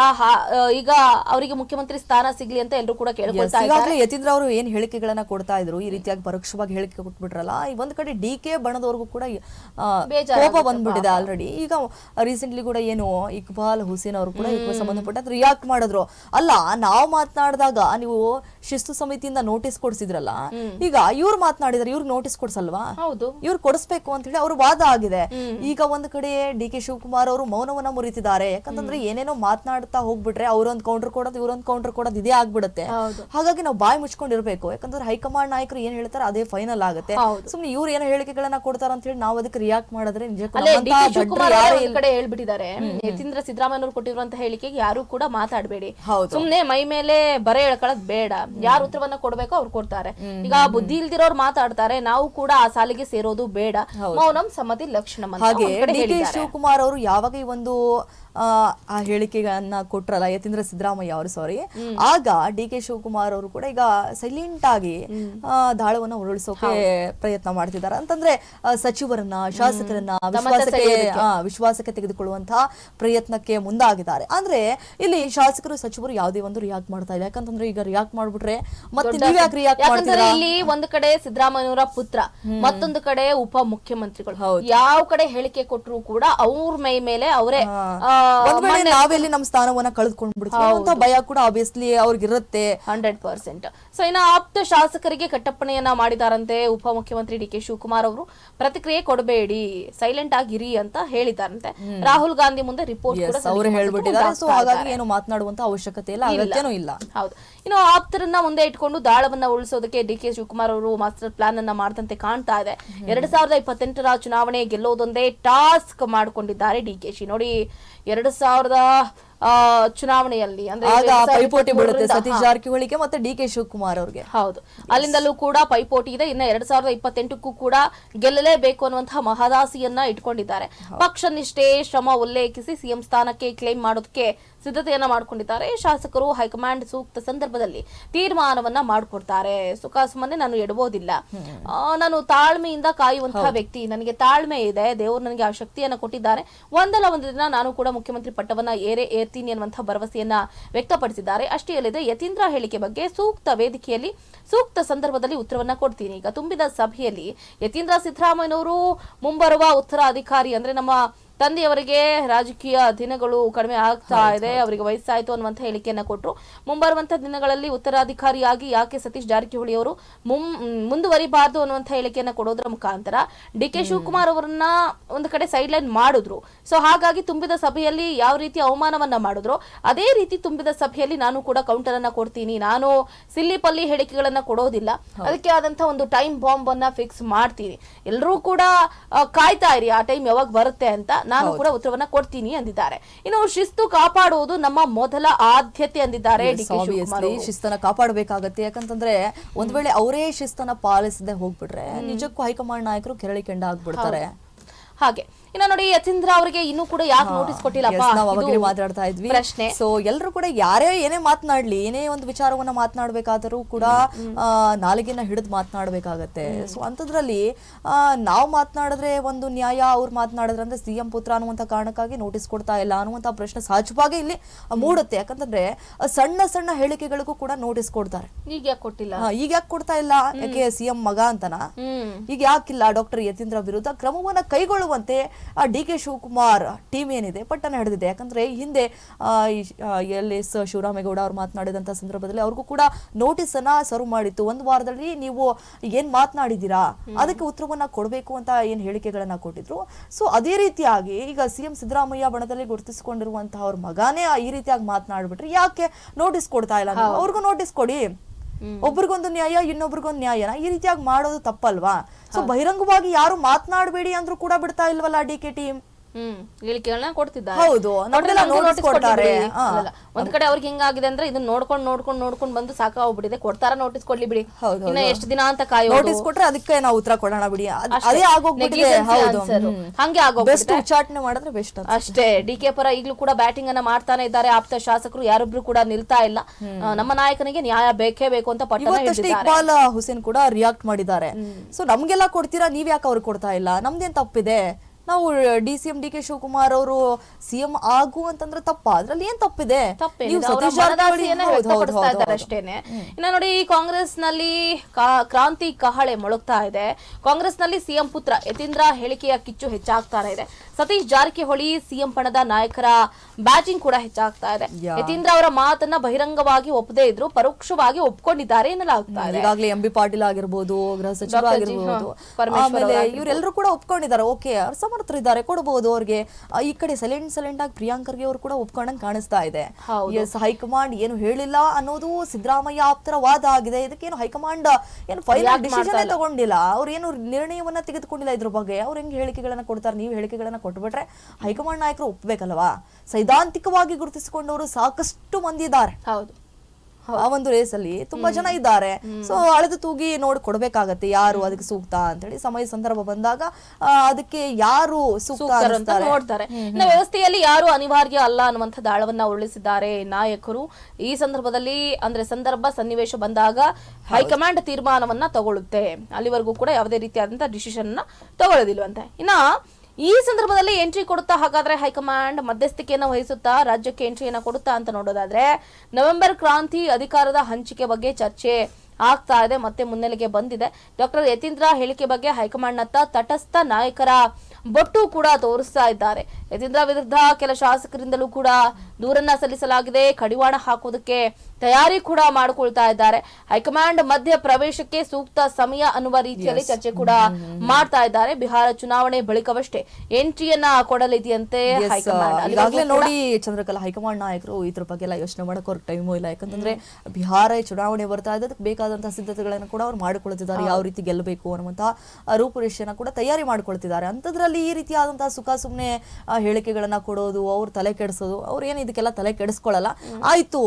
Speaker 1: ಈಗ ಅವರಿಗೆ ಮುಖ್ಯಮಂತ್ರಿ ಸ್ಥಾನ ಸಿಗ್ಲಿ ಅಂತ ಎಲ್ಲರೂ ಕೂಡ ಕೇಳ್ಕೊಳ್ತಾ ಇದ್ದಾರೆ.
Speaker 2: ಯತೀಂದ್ರ ಅವರು ಏನ್ ಹೇಳಿಕೆಗಳನ್ನ ಕೊಡ್ತಾ ಇದ್ರು ಈ ರೀತಿಯಾಗಿ ಪರೋಕ್ಷವಾಗಿ ಹೇಳಿಕೆ ಕೊಟ್ಬಿಟ್ರಲ್ಲ ಈ ಒಂದ್ ಕಡೆ ಡಿ ಕೆ ಬಣದವರೆಗೂ ಕೂಡ ಕೋಪ ಬಂದ್ಬಿಟ್ಟಿದೆ ಆಲ್ರೆಡಿ ಈಗ ರೀಸೆಂಟ್ಲಿ ಕೂಡ ಏನು ಇಕ್ಬಾಲ್ ಹುಸೇನ್ ಅವರು ಕೂಡ ಇದಕ್ಕೆ ಸಂಬಂಧಪಟ್ಟ ರಿಯಾಕ್ಟ್ ಮಾಡಿದ್ರು. ಅಲ್ಲ ನಾವು ಮಾತನಾಡಿದಾಗ ನೀವು ಶಿಸ್ತು ಸಮಿತಿಯಿಂದ ನೋಟಿಸ್ ಕೊಡ್ಸಿದ್ರಲ್ಲ ಈಗ ಇವ್ರು ಮಾತನಾಡಿದ್ರೆ ಇವ್ರಿಗೆ ನೋಟಿಸ್ ಕೊಡ್ಸಲ್ವಾ?
Speaker 1: ಹೌದು.
Speaker 2: ಇವ್ರು ಕೊಡಿಸ್ಬೇಕು ಅಂತ ಹೇಳಿ ಅವ್ರ ವಾದ ಆಗಿದೆ. ಈಗ ಒಂದ್ ಕಡೆ ಡಿ ಕೆ ಶಿವಕುಮಾರ್ ಅವರು ಮೌನವನ್ನ ಮುರಿತಿದ್ದಾರೆ. ಯಾಕಂತಂದ್ರೆ ಏನೇನೋ ಮಾತನಾಡ್ತಾ ಹೋಗ್ಬಿಟ್ರೆ ಅವ್ರೊಂದ್ ಕೌಂಟರ್ ಕೊಡೋದು ಇವ್ರೊಂದ್ ಕೌಂಟರ್ ಕೊಡೋದು ಇದೇ ಆಗ್ಬಿಡುತ್ತೆ. ಹಾಗಾಗಿ ನಾವು ಬಾಯಿ ಮುಚ್ಕೊಂಡಿರ್ಬೇಕು. ಯಾಕಂದ್ರೆ ಹೈಕಮಾಂಡ್ ನಾಯಕರು ಏನ್ ಹೇಳ್ತಾರೆ ಅದೇ ಫೈನಲ್ ಆಗುತ್ತೆ. ಸುಮ್ನೆ ಇವ್ರು ಏನೋ ಹೇಳಿಕೆಗಳನ್ನ ಕೊಡ್ತಾರ ಅಂತ ಹೇಳಿ ನಾವು ಅದಕ್ಕೆ ರಿಯಾಕ್ಟ್ ಮಾಡಿದ್ರೆ
Speaker 1: ಕಡೆ ಹೇಳ್ಬಿಟ್ಟಿದ್ದಾರೆ. ಯತೀಂದ್ರ ಸಿದ್ದರಾಮಯ್ಯ ಕೊಟ್ಟಿರುವಂತಹ ಹೇಳಿಕೆಗೆ ಯಾರು ಕೂಡ ಮಾತಾಡಬೇಡಿ. ಸುಮ್ನೆ ಮೈ ಮೇಲೆ ಬರೆ ಹೇಳ್ಕೊಳ್ಳೋದ್ ಬೇಡ. ಯಾರು ಉತ್ತರವನ್ನ ಕೊಡ್ಬೇಕು ಅವ್ರು ಕೊಡ್ತಾರೆ. ಈಗ ಬುದ್ಧಿ ಇಲ್ದಿರೋರು ಮಾತಾಡ್ತಾರೆ ನಾವು ಕೂಡ ಆ ಸಾಲಿಗೆ ಸೇರೋದು ಬೇಡ. ಮೌನಂ ಸಮ್ಮತಿ ಲಕ್ಷಣ
Speaker 2: ಹಾಗೆ ಡಿ ಕೆ ಶಿವಕುಮಾರ್ ಅವರು ಯಾವಾಗ ಈ ಒಂದು ಹೇಳಿಕೆಗಳನ್ನ ಕೊಟ್ರಲ್ಲ ಯತೀಂದ್ರ ಸಿದ್ದರಾಮಯ್ಯ ಅವರು ಸಾರಿ ಆಗ ಡಿ ಕೆ ಶಿವಕುಮಾರ್ ಅವರು ಕೂಡ ಈಗ ಸೈಲೆಂಟ್ ಆಗಿ ದಾಳವನ್ನ ಉರುಳಿಸೋಕೆ ಪ್ರಯತ್ನ ಮಾಡ್ತಿದ್ದಾರೆ. ಅಂತಂದ್ರೆ ಸಚಿವರನ್ನ ಶಾಸಕರನ್ನ ವಿಶ್ವಾಸಕ್ಕೆ ವಿಶ್ವಾಸಕ್ಕೆ ತೆಗೆದುಕೊಳ್ಳುವಂತಹ ಪ್ರಯತ್ನಕ್ಕೆ ಮುಂದಾಗಿದ್ದಾರೆ. ಅಂದ್ರೆ ಇಲ್ಲಿ ಶಾಸಕರು ಸಚಿವರು ಯಾವುದೇ ಒಂದು ರಿಯಾಕ್ಟ್ ಮಾಡ್ತಾ ಇಲ್ಲ. ಯಾಕಂತಂದ್ರೆ ಈಗ ರಿಯಾಕ್ಟ್ ಮಾಡ್ಬಿಟ್ರೆ ಮತ್ತೆ ನೀವ್ ಯಾಕೆ ರಿಯಾಕ್ಟ್ ಮಾಡ್ತೀರಾ?
Speaker 1: ಇಲ್ಲಿ ಒಂದು ಕಡೆ ಸಿದ್ದರಾಮಯ್ಯನವರ ಪುತ್ರ ಮತ್ತೊಂದು ಕಡೆ ಉಪ ಮುಖ್ಯಮಂತ್ರಿಗಳು ಯಾವ ಕಡೆ ಹೇಳಿಕೆ ಕೊಟ್ಟರು ಕೂಡ ಅವ್ರ ಮೈ ಮೇಲೆ ಅವರೇ
Speaker 2: ನಾವೆಲ್ಲಿ ನಮ್ಮ ಸ್ಥಾನವನ್ನ ಕಳೆದುಕೊಂಡ್ಬಿಡ್ತೀವಿ ಅಂತ ಭಯ ಕೂಡ ಆಬ್ವಿಯಸ್ಲಿ ಅವ್ರಿಗಿರುತ್ತೆ.
Speaker 1: Hundred percent. ಸೊ ಇನ್ನು ಆಪ್ತ ಶಾಸಕರಿಗೆ ಕಟ್ಟಪ್ಪಣೆಯನ್ನ ಮಾಡಿದಾರಂತೆ ಉಪಮುಖ್ಯಮಂತ್ರಿ ಡಿ ಕೆ ಶಿವಕುಮಾರ್ ಅವರು. ಪ್ರತಿಕ್ರಿಯೆ ಕೊಡಬೇಡಿ ಸೈಲೆಂಟ್ ಆಗಿರಿ ಅಂತ ಹೇಳಿದಾರಂತೆ. ರಾಹುಲ್ ಗಾಂಧಿ ಮುಂದೆ ರಿಪೋರ್ಟ್ ಕೂಡ
Speaker 2: ಅವ್ರು ಹೇಳ್ಬಿಟ್ಟಿದ್ದಾರೆ. ಸೊ ಹಾಗಾಗಿ ಏನು ಮಾತನಾಡುವಂತ ಅವಶ್ಯಕತೆ ಇಲ್ಲ ಅಗತ್ಯನೂ ಇಲ್ಲ.
Speaker 1: ಹೌದು. ಇನ್ನು ಆಪ್ತರನ್ನ ಮುಂದೆ ಇಟ್ಕೊಂಡು ದಾಳವನ್ನ ಉಳಿಸೋದಕ್ಕೆ ಡಿ ಕೆ ಶಿವಕುಮಾರ್ ಅವರು ಮಾಸ್ಟರ್ ಪ್ಲಾನ್ ಅನ್ನ ಮಾಡದಂತೆ ಕಾಣ್ತಾ ಇದೆ. ಎರಡ್ ಸಾವಿರದ ಇಪ್ಪತ್ತೆಂಟರ ಚುನಾವಣೆ ಗೆಲ್ಲೋದೊಂದೇ ಟಾಸ್ಕ್ ಮಾಡ್ಕೊಂಡಿದ್ದಾರೆ ಡಿ ಕೆ ಶಿ. ನೋಡಿ ಎರಡ್ ಸಾವಿರದ ಚುನಾವಣೆಯಲ್ಲಿ ಅಂದ್ರೆ
Speaker 2: ಆಗ ಪೈಪೋಟಿ ಬೀಳುತ್ತೆ ಸತೀಶ್ ಜಾರಕಿಹೊಳಿಗೆ ಮತ್ತೆ ಡಿ ಕೆ ಶಿವಕುಮಾರ್ ಅವ್ರಿಗೆ.
Speaker 1: ಹೌದು. ಅಲ್ಲಿಂದಲೂ ಕೂಡ ಪೈಪೋಟಿ ಇದೆ. ಇನ್ನ ಎರಡ್ ಸಾವಿರದ ಇಪ್ಪತ್ತೆಂಟಕ್ಕೂ ಕೂಡ ಗೆಲ್ಲಲೇಬೇಕು ಅನ್ನುವಂತಹ ಮಹದಾಸಿಯನ್ನ ಇಟ್ಕೊಂಡಿದ್ದಾರೆ. ಪಕ್ಷ ನಿಷ್ಠೆ ಶ್ರಮ ಉಲ್ಲೇಖಿಸಿ ಸಿಎಂ ಸ್ಥಾನಕ್ಕೆ ಕ್ಲೇಮ್ ಮಾಡೋದಕ್ಕೆ ಸಿದ್ಧತೆಯನ್ನ ಮಾಡ್ಕೊಂಡಿದ್ದಾರೆ. ಶಾಸಕರು ಹೈಕಮಾಂಡ್ ಸೂಕ್ತ ಸಂದರ್ಭದಲ್ಲಿ ತೀರ್ಮಾನವನ್ನ ಮಾಡಿಕೊಡ್ತಾರೆ. ಸುಖ ಸುಮ್ಮನೆ ನಾನು ಎಡಬೋದಿಲ್ಲ. ನಾನು ತಾಳ್ಮೆಯಿಂದ ಕಾಯುವಂತಹ ವ್ಯಕ್ತಿ. ನನಗೆ ತಾಳ್ಮೆ ಇದೆ. ದೇವರು ನನಗೆ ಆ ಶಕ್ತಿಯನ್ನ ಕೊಟ್ಟಿದ್ದಾರೆ. ಒಂದಲ್ಲ ಒಂದು ದಿನ ನಾನು ಕೂಡ ಮುಖ್ಯಮಂತ್ರಿ ಪಟ್ಟವನ್ನ ಏರೇ ಏರ್ತೀನಿ ಅನ್ನುವಂತಹ ಭರವಸೆಯನ್ನ ವ್ಯಕ್ತಪಡಿಸಿದ್ದಾರೆ. ಅಷ್ಟೇ ಅಲ್ಲದೆ ಯತೀಂದ್ರ ಹೇಳಿಕೆ ಬಗ್ಗೆ ಸೂಕ್ತ ವೇದಿಕೆಯಲ್ಲಿ ಸೂಕ್ತ ಸಂದರ್ಭದಲ್ಲಿ ಉತ್ತರವನ್ನ ಕೊಡ್ತೀನಿ. ಈಗ ತುಂಬಿದ ಸಭೆಯಲ್ಲಿ ಯತೀಂದ್ರ ಸಿದ್ದರಾಮಯ್ಯನವರು ಮುಂಬರುವ ಉತ್ತರಾಧಿಕಾರಿ ಅಂದ್ರೆ ನಮ್ಮ ತಂದೆಯವರಿಗೆ ರಾಜಕೀಯ ದಿನಗಳು ಕಡಿಮೆ ಆಗ್ತಾ ಇದೆ ಅವರಿಗೆ ವಯಸ್ಸಾಯಿತು ಅನ್ನುವಂಥ ಹೇಳಿಕೆಯನ್ನ ಕೊಟ್ಟರು ಮುಂಬರುವಂಥ ದಿನಗಳಲ್ಲಿ ಉತ್ತರಾಧಿಕಾರಿಯಾಗಿ ಯಾಕೆ ಸತೀಶ್ ಜಾರಕಿಹೊಳಿ ಅವರು ಮುಂದುವರಿಬಾರದು ಮುಂದುವರಿಬಾರ್ದು ಅನ್ನುವಂಥ ಹೇಳಿಕೆಯನ್ನ ಕೊಡೋದ್ರ ಮುಖಾಂತರ ಡಿ. ಕೆ. ಶಿವಕುಮಾರ್ ಅವರನ್ನ ಒಂದು ಕಡೆ ಸೈಡ್ ಲೈನ್ ಮಾಡಿದ್ರು. ಸೊ ಹಾಗಾಗಿ ತುಂಬಿದ ಸಭೆಯಲ್ಲಿ ಯಾವ ರೀತಿ ಅವಮಾನವನ್ನ ಮಾಡಿದ್ರು ಅದೇ ರೀತಿ ತುಂಬಿದ ಸಭೆಯಲ್ಲಿ ನಾನು ಕೂಡ ಕೌಂಟರ್ ಅನ್ನ ಕೊಡ್ತೀನಿ. ನಾನು ಸಿಲ್ಲಿಪಲ್ಲಿ ಹೇಳಿಕೆಗಳನ್ನ ಕೊಡೋದಿಲ್ಲ. ಅದಕ್ಕೆ ಆದಂತಹ ಒಂದು ಟೈಮ್ ಬಾಂಬ್ ಅನ್ನ ಫಿಕ್ಸ್ ಮಾಡ್ತೀನಿ. ಎಲ್ಲರೂ ಕೂಡ ಕಾಯ್ತಾ ಇರಿ. ಆ ಟೈಮ್ ಯಾವಾಗ ಬರುತ್ತೆ ಅಂತ ನಾನು ಕೂಡ ಉತ್ತರವನ್ನ ಕೊಡ್ತೀನಿ ಅಂದಿದ್ದಾರೆ. ಇನ್ನು ಶಿಸ್ತು ಕಾಪಾಡುವುದು ನಮ್ಮ ಮೊದಲ ಆದ್ಯತೆ ಅಂದಿದ್ದಾರೆ
Speaker 2: ಶಿಸ್ತನ್ನ ಕಾಪಾಡಬೇಕಾಗತ್ತೆ. ಯಾಕಂತಂದ್ರೆ ಒಂದ್ ವೇಳೆ ಅವರೇ ಶಿಸ್ತನ್ನ ಪಾಲಿಸದೆ ಹೋಗ್ಬಿಟ್ರೆ ನಿಜಕ್ಕೂ ಹೈಕಮಾಂಡ್ ನಾಯಕರು ಕೆರಳಿ ಕೆಂಡ ಆಗ್ಬಿಡ್ತಾರೆ
Speaker 1: ಹಾಗೆ. ಇನ್ನ ನೋಡಿ ಯತೀಂದ್ರ ಅವರಿಗೆ ಇನ್ನೂ ಕೂಡ ಯಾಕೆ ನೋಟಿಸ್ ಕೊಟ್ಟಿಲ್ಲಪ್ಪ?
Speaker 2: ಮಾತಾಡ್ತಾ ಇದ್ವಿ.
Speaker 1: ಪ್ರಶ್ನೆ.
Speaker 2: ಸೊ ಎಲ್ಲರೂ ಕೂಡ ಯಾರೇ ಏನೇ ಮಾತನಾಡ್ಲಿ ಏನೇ ಒಂದು ವಿಚಾರವನ್ನ ಮಾತನಾಡ್ಬೇಕಾದರೂ ಕೂಡ ನಾಲಿಗೆನ ಹಿಡಿದು ಮಾತನಾಡ್ಬೇಕಾಗತ್ತೆ. ಸೊ ಅಂಥದ್ರಲ್ಲಿ ನಾವು ಮಾತನಾಡಿದ್ರೆ ಒಂದು ನ್ಯಾಯ ಅವ್ರು ಮಾತನಾಡಿದ್ರೆ ಅಂದ್ರೆ ಸಿಎಂ ಪುತ್ರ ಅನ್ನುವಂಥ ಕಾರಣಕ್ಕಾಗಿ ನೋಟಿಸ್ ಕೊಡ್ತಾ ಇಲ್ಲ ಅನ್ನುವಂಥ ಪ್ರಶ್ನೆ ಸಹಜವಾಗಿ ಇಲ್ಲಿ ಮೂಡುತ್ತೆ. ಯಾಕಂತಂದ್ರೆ ಸಣ್ಣ ಸಣ್ಣ ಹೇಳಿಕೆಗಳಿಗೂ ಕೂಡ ನೋಟಿಸ್ ಕೊಡ್ತಾರೆ.
Speaker 1: ಈಗ ಯಾಕೆ ಕೊಟ್ಟಿಲ್ಲ?
Speaker 2: ಈಗ ಯಾಕೆ ಕೊಡ್ತಾ ಇಲ್ಲ? ಯಾಕೆ ಸಿಎಂ ಮಗ ಅಂತನಾ? ಈಗ ಯಾಕಿಲ್ಲ? ಡಾಕ್ಟರ್ ಯತೀಂದ್ರ ವಿರುದ್ಧ ಕ್ರಮವನ್ನ ಕೈಗೊಳ್ಳುವಂತೆ ಡಿ ಕೆ ಶಿವಕುಮಾರ್ ಟೀಮ್ ಏನಿದೆ? ಪಟ್ಟಣ ಹಿಡಿದಿದೆ. ಯಾಕಂದ್ರೆ ಹಿಂದೆ ಎಲ್ ಎಸ್ ಶಿವರಾಮೇಗೌಡ ಅವರು ಮಾತನಾಡಿದಂತ ಸಂದರ್ಭದಲ್ಲಿ ಅವ್ರಿಗೂ ಕೂಡ ನೋಟಿಸ್ ಅನ್ನ ಸರ್ವ್ ಮಾಡಿತ್ತು. ಒಂದು ವಾರದಲ್ಲಿ ನೀವು ಏನ್ ಮಾತನಾಡಿದ್ದೀರಾ? ಅದಕ್ಕೆ ಉತ್ತರವನ್ನು ಕೊಡಬೇಕು ಅಂತ ಏನ್ ಹೇಳಿಕೆಗಳನ್ನ ಕೊಟ್ಟಿದ್ರು. ಸೊ ಅದೇ ರೀತಿಯಾಗಿ ಈಗ ಸಿಎಂ ಸಿದ್ದರಾಮಯ್ಯ ಬಣದಲ್ಲಿ ಗುರುತಿಸಿಕೊಂಡಿರುವಂತಹ ಅವ್ರ ಮಗನೇ ಈ ರೀತಿಯಾಗಿ ಮಾತನಾಡ್ಬಿಟ್ರೆ ಯಾಕೆ ನೋಟಿಸ್ ಕೊಡ್ತಾ ಇಲ್ಲ? ಅವ್ರಿಗೂ ನೋಟಿಸ್ ಕೊಡಿ. ಒಬ್ರಿಗೊಂದು ನ್ಯಾಯ ಇನ್ನೊಬ್ರಿಗೊಂದು ನ್ಯಾಯನ ಈ ರೀತಿಯಾಗಿ ಮಾಡೋದು ತಪ್ಪಲ್ವಾ? ಸೊ ಬಹಿರಂಗವಾಗಿ ಯಾರು ಮಾತನಾಡಬೇಡಿ ಅಂದ್ರೂ ಕೂಡ ಬಿಡ್ತಾ ಇಲ್ವಲ್ಲ ಡಿ ಕೆ ಟೀಮ್?
Speaker 1: ಹ್ಮ್ ಹೇಳಿಕೆಗಳನ್ನ ಕೊಡ್ತಿದ್ದಾರೆ.
Speaker 2: ಹೌದು, ನಮ್ಗೆಲ್ಲ notice ಕೊಡ್ತಾರೆ. ಹಾ.
Speaker 1: ಒಂದ್ ಕಡೆ ಅವ್ರಿಗೆ ಹಿಂಗಾಗಿದೆ ಅಂದ್ರೆ ಇದನ್ನ ನೋಡ್ಕೊಂಡ್ ನೋಡ್ಕೊಂಡ್ ನೋಡ್ಕೊಂಡ್ ಬಂದು ಸಾಕಾಗ್ಬಿಟ್ಟಿದೆ. ಕೊಡ್ತಾರ ನೋಟಿಸ್ ಕೊಡ್ಲಿ ಬಿಡಿ
Speaker 2: ಹೌದು,
Speaker 1: ಇನ್ನ ಎಷ್ಟು ದಿನ ಅಂತ ಕಾಯೋದು.
Speaker 2: ನೋಟಿಸ್ ಕೊಟ್ರೆ ಅದಕ್ಕೆ ನಾವು ಉತ್ತರ ಕೊಡೋಣ ಬಿಡಿ. ಅದ್-
Speaker 1: ಅಷ್ಟೇ.
Speaker 2: ಅದೇ ಆಗೋಗ್ಬಿಟ್ಟಿದೆ.
Speaker 1: Negligence
Speaker 2: ಹೌದು.
Speaker 1: answer. ಹಂಗೆ
Speaker 2: ಬೆಸ್ಟ್
Speaker 1: ಆಗೋಗ್ಬಿಟ್ಟಿದೆ
Speaker 2: ಉಚ್ಚಾಟನೆ ಮಾಡಿದ್ರೆ ಬೆಸ್ಟ್
Speaker 1: ಅಷ್ಟೇ. ಡಿ ಕೆ ಪರ ಈಗಲೂ ಕೂಡ ಬ್ಯಾಟಿಂಗ್ ಅನ್ನ ಮಾಡ್ತಾನೆ ಇದ್ದಾರೆ. ಆಪ್ತ ಶಾಸಕರು ಯಾರೊಬ್ರು ಕೂಡ ನಿಲ್ತಾ ಇಲ್ಲ. ಆ, ನಮ್ಮ ನಾಯಕನಿಗೆ ನ್ಯಾಯ ಬೇಕೇ ಬೇಕು ಅಂತ ಪಟ್ಟಣ
Speaker 2: ಇವತ್ತಷ್ಟೇ
Speaker 1: ಹಿಡಿದಿದ್ದಾರೆ.
Speaker 2: ಇಕ್ಬಾಲ್ ಹುಸೇನ್ ಕೂಡ ರಿಯಾಕ್ಟ್ ಮಾಡಿದ್ದಾರೆ. ಸೊ ನಮ್ಗೆಲ್ಲ ಕೊಡ್ತೀರಾ? ನೀವ್ ಯಾಕೆ ಅವ್ರಿಗೆ ಕೊಡ್ತಾ ಇಲ್ಲ? ನಮ್ದೇನ್ ತಪ್ಪಿದೆ? ನಾವು D C M D K Shivakumar ಅವರು ಸಿಎಂ ಆಗು ಅಂತಂದ್ರೆ ತಪ್ಪ. ಅದ್ರಲ್ಲಿ ಏನ್ ತಪ್ಪಿದೆ.
Speaker 1: ಅಷ್ಟೇನೆ. ಇನ್ನ ನೋಡಿ ಕಾಂಗ್ರೆಸ್ನಲ್ಲಿ ಕ್ರಾಂತಿ ಕಹಳೆ ಮೊಳಗ್ತಾ ಇದೆ. ಕಾಂಗ್ರೆಸ್ನಲ್ಲಿ ಸಿಎಂ ಪುತ್ರ ಯತೀಂದ್ರ ಹೇಳಿಕೆಯ ಕಿಚ್ಚು ಹೆಚ್ಚಾಗ್ತಾ ಇದೆ. ಸತೀಶ್ ಜಾರಕಿಹೊಳಿ ಸಿಎಂ ಪಣದ ನಾಯಕರ ಬ್ಯಾಟಿಂಗ್ ಕೂಡ ಹೆಚ್ಚಾಗ್ತಾ ಇದೆ. ಯತೀಂದ್ರ ಅವರ ಮಾತನ್ನ ಬಹಿರಂಗವಾಗಿ ಒಪ್ಪದೇ ಇದ್ರು ಪರೋಕ್ಷವಾಗಿ ಒಪ್ಕೊಂಡಿದ್ದಾರೆ ಎನ್ನಲಾಗ್ತಾ ಇದೆ.
Speaker 2: ಈಗಾಗಲೇ ಎಂ ಬಿ ಪಾಟೀಲ್ ಆಗಿರ್ಬೋದು ಗೃಹ ಸಚಿವ ಆಗಿರ್ಬೋದು. ಇವರೆಲ್ಲರೂ ಕೂಡ ಒಪ್ಕೊಂಡಿದ್ದಾರೆ. ಓಕೆ ಅವ್ರು ಇದ್ದಾರೆ ಕೊಡಬಹುದು ಅವ್ರಿಗೆ. ಆ, ಈ ಕಡೆ ಸೈಲೆಂಟ್ ಸೈಲೆಂಟ್ ಆಗಿ ಪ್ರಿಯಾಂಕರ್ಗೆ ಅವರು ಕೂಡ ಒಪ್ಕೊಂಡಂಗೆ ಕಾಣಿಸ್ತಾ ಇದೆ. ಎಸ್ ಹೈಕಮಾಂಡ್ ಏನು ಹೇಳಿಲ್ಲ ಅನ್ನೋದು ಸಿದ್ದರಾಮಯ್ಯ ಆಪ್ತರ ವಾದ ಆಗಿದೆ. ಇದಕ್ಕೇನು ಹೈಕಮಾಂಡ್ ಏನು ಫೈನಲ್ ಡಿಸಿಷನ್ ತಗೊಂಡಿಲ್ಲ. ಅವ್ರು ಏನು ನಿರ್ಣಯವನ್ನ ತೆಗೆದುಕೊಂಡಿಲ್ಲ ಇದ್ರ ಬಗ್ಗೆ. ಅವ್ರು ಹೆಂಗ್ ಹೇಳಿಕೆಗಳನ್ನ ಕೊಡ್ತಾರೆ? ನೀವು ಹೇಳಿಕೆಗಳನ್ನ ಕೊಟ್ಬಿಟ್ರೆ ಹೈಕಮಾಂಡ್ ನಾಯಕರು ಒಪ್ಬೇಕಲ್ವಾ? ಸೈದ್ಧಾಂತಿಕವಾಗಿ ಗುರುತಿಸಿಕೊಂಡವರು ಸಾಕಷ್ಟು ಮಂದಿ ಇದ್ದಾರೆ.
Speaker 1: ಹೌದು.
Speaker 2: ಆ ಒಂದು ರೇಸ್ ಅಲ್ಲಿ ತುಂಬಾ ಜನ ಇದ್ದಾರೆ. ಸೊ ಅಳೆದು ತೂಗಿ ನೋಡಿ ಕೊಡ್ಬೇಕಾಗತ್ತೆ ಯಾರು ಅದಕ್ಕೆ ಸೂಕ್ತ ಅಂತ ಹೇಳಿ ಸಮಯ ಸಂದರ್ಭ ಬಂದಾಗ ಆ, ಅದಕ್ಕೆ ಯಾರು ಸೂಕ್ತ
Speaker 1: ಸೂಕ್ತರು ಅಂತ ನೋಡ್ತಾರೆ. ಇನ್ನು ವ್ಯವಸ್ಥೆಯಲ್ಲಿ ಯಾರು ಅನಿವಾರ್ಯ ಅಲ್ಲ ಅನ್ನುವಂಥ ದಾಳವನ್ನ ಉರುಳಿಸಿದ್ದಾರೆ ನಾಯಕರು. ಈ ಸಂದರ್ಭದಲ್ಲಿ ಅಂದ್ರೆ ಸಂದರ್ಭ ಸನ್ನಿವೇಶ ಬಂದಾಗ ಹೈಕಮಾಂಡ್ ತೀರ್ಮಾನವನ್ನ ತಗೊಳ್ಳುತ್ತೆ. ಅಲ್ಲಿವರೆಗೂ ಕೂಡ ಯಾವುದೇ ರೀತಿಯಾದಂತಹ ಡಿಸಿಷನ್ ತಗೊಳ್ಳೋದಿಲ್ವಂತೆ. ಇನ್ನ ಈ ಸಂದರ್ಭದಲ್ಲಿ ಎಂಟ್ರಿ ಕೊಡುತ್ತಾ ಹಾಗಾದ್ರೆ ಹೈಕಮಾಂಡ್ ಮಧ್ಯಸ್ಥಿಕೆಯನ್ನು ವಹಿಸುತ್ತಾ ರಾಜ್ಯಕ್ಕೆ ಎಂಟ್ರಿಯನ್ನು ಕೊಡುತ್ತಾ ಅಂತ ನೋಡೋದಾದ್ರೆ ನವೆಂಬರ್ ಕ್ರಾಂತಿ ಅಧಿಕಾರದ ಹಂಚಿಕೆ ಬಗ್ಗೆ ಚರ್ಚೆ ಆಗ್ತಾ ಇದೆ, ಮತ್ತೆ ಮುನ್ನೆಲೆಗೆ ಬಂದಿದೆ. ಡಾಕ್ಟರ್ ಯತೀಂದ್ರ ಹೇಳಿಕೆ ಬಗ್ಗೆ ಹೈಕಮಾಂಡ್ನತ್ತ ತಟಸ್ಥ ನಾಯಕರ ಬೊಟ್ಟು ಕೂಡ ತೋರಿಸ್ತಾ ಇದ್ದಾರೆ. ಯತೀಂದ್ರ ವಿರುದ್ಧ ಕೆಲ ಶಾಸಕರಿಂದಲೂ ಕೂಡ ದೂರನ್ನ ಸಲ್ಲಿಸಲಾಗಿದೆ. ಕಡಿವಾಣ ಹಾಕೋದಕ್ಕೆ ತಯಾರಿ ಕೂಡ ಮಾಡಿಕೊಳ್ತಾ ಇದ್ದಾರೆ. ಹೈಕಮಾಂಡ್ ಮಧ್ಯ ಪ್ರವೇಶಕ್ಕೆ ಸೂಕ್ತ ಸಮಯ ಅನ್ನುವ ರೀತಿಯಲ್ಲಿ ಚರ್ಚೆ ಕೂಡ ಮಾಡ್ತಾ ಇದ್ದಾರೆ. ಬಿಹಾರ ಚುನಾವಣೆ ಬಳಿಕವಷ್ಟೇ ಎಂಟ್ರಿಯನ್ನ ಕೊಡಲಿದೆಯಂತೆ
Speaker 2: ಈಗಾಗಲೇ ನೋಡಿ ಚಂದ್ರಕಲಾ ಹೈಕಮಾಂಡ್ ನಾಯಕರು ಇದ್ರ ಬಗ್ಗೆ ಎಲ್ಲ ಯೋಚನೆ ಮಾಡಕ್ ಅವ್ರಿಗೆ ಟೈಮು ಇಲ್ಲ. ಯಾಕಂತಂದ್ರೆ ಬಿಹಾರ ಚುನಾವಣೆ ಬರ್ತಾ ಇದೆ. ಅದಕ್ಕೆ ಬೇಕಾದಂತಹ ಸಿದ್ಧತೆಗಳನ್ನು ಕೂಡ ಅವ್ರು ಮಾಡಿಕೊಳ್ತಿದ್ದಾರೆ. ಯಾವ ರೀತಿ ಗೆಲ್ಲಬೇಕು ಅನ್ನುವಂತಹ ರೂಪುರೇಷನ್ನ ರೂಪುರೇಷೆಯನ್ನ ಕೂಡ ತಯಾರಿ ಮಾಡ್ಕೊಳ್ತಿದ್ದಾರೆ. ಅಂತದ್ರಲ್ಲಿ ಈ ರೀತಿಯಾದಂತಹ ಸುಖ ಸುಮ್ಮನೆ ಹೇಳಿಕೆಗಳನ್ನ ಕೊಡೋದು ಅವ್ರು ತಲೆ ಕೆಡಿಸೋದು ಅವ್ರು ಏನು ಇದಕ್ಕೆಲ್ಲ ತಲೆ ಕೆಡಿಸ್ಕೊಳ್ಳಲ್ಲ. ಆಯ್ತು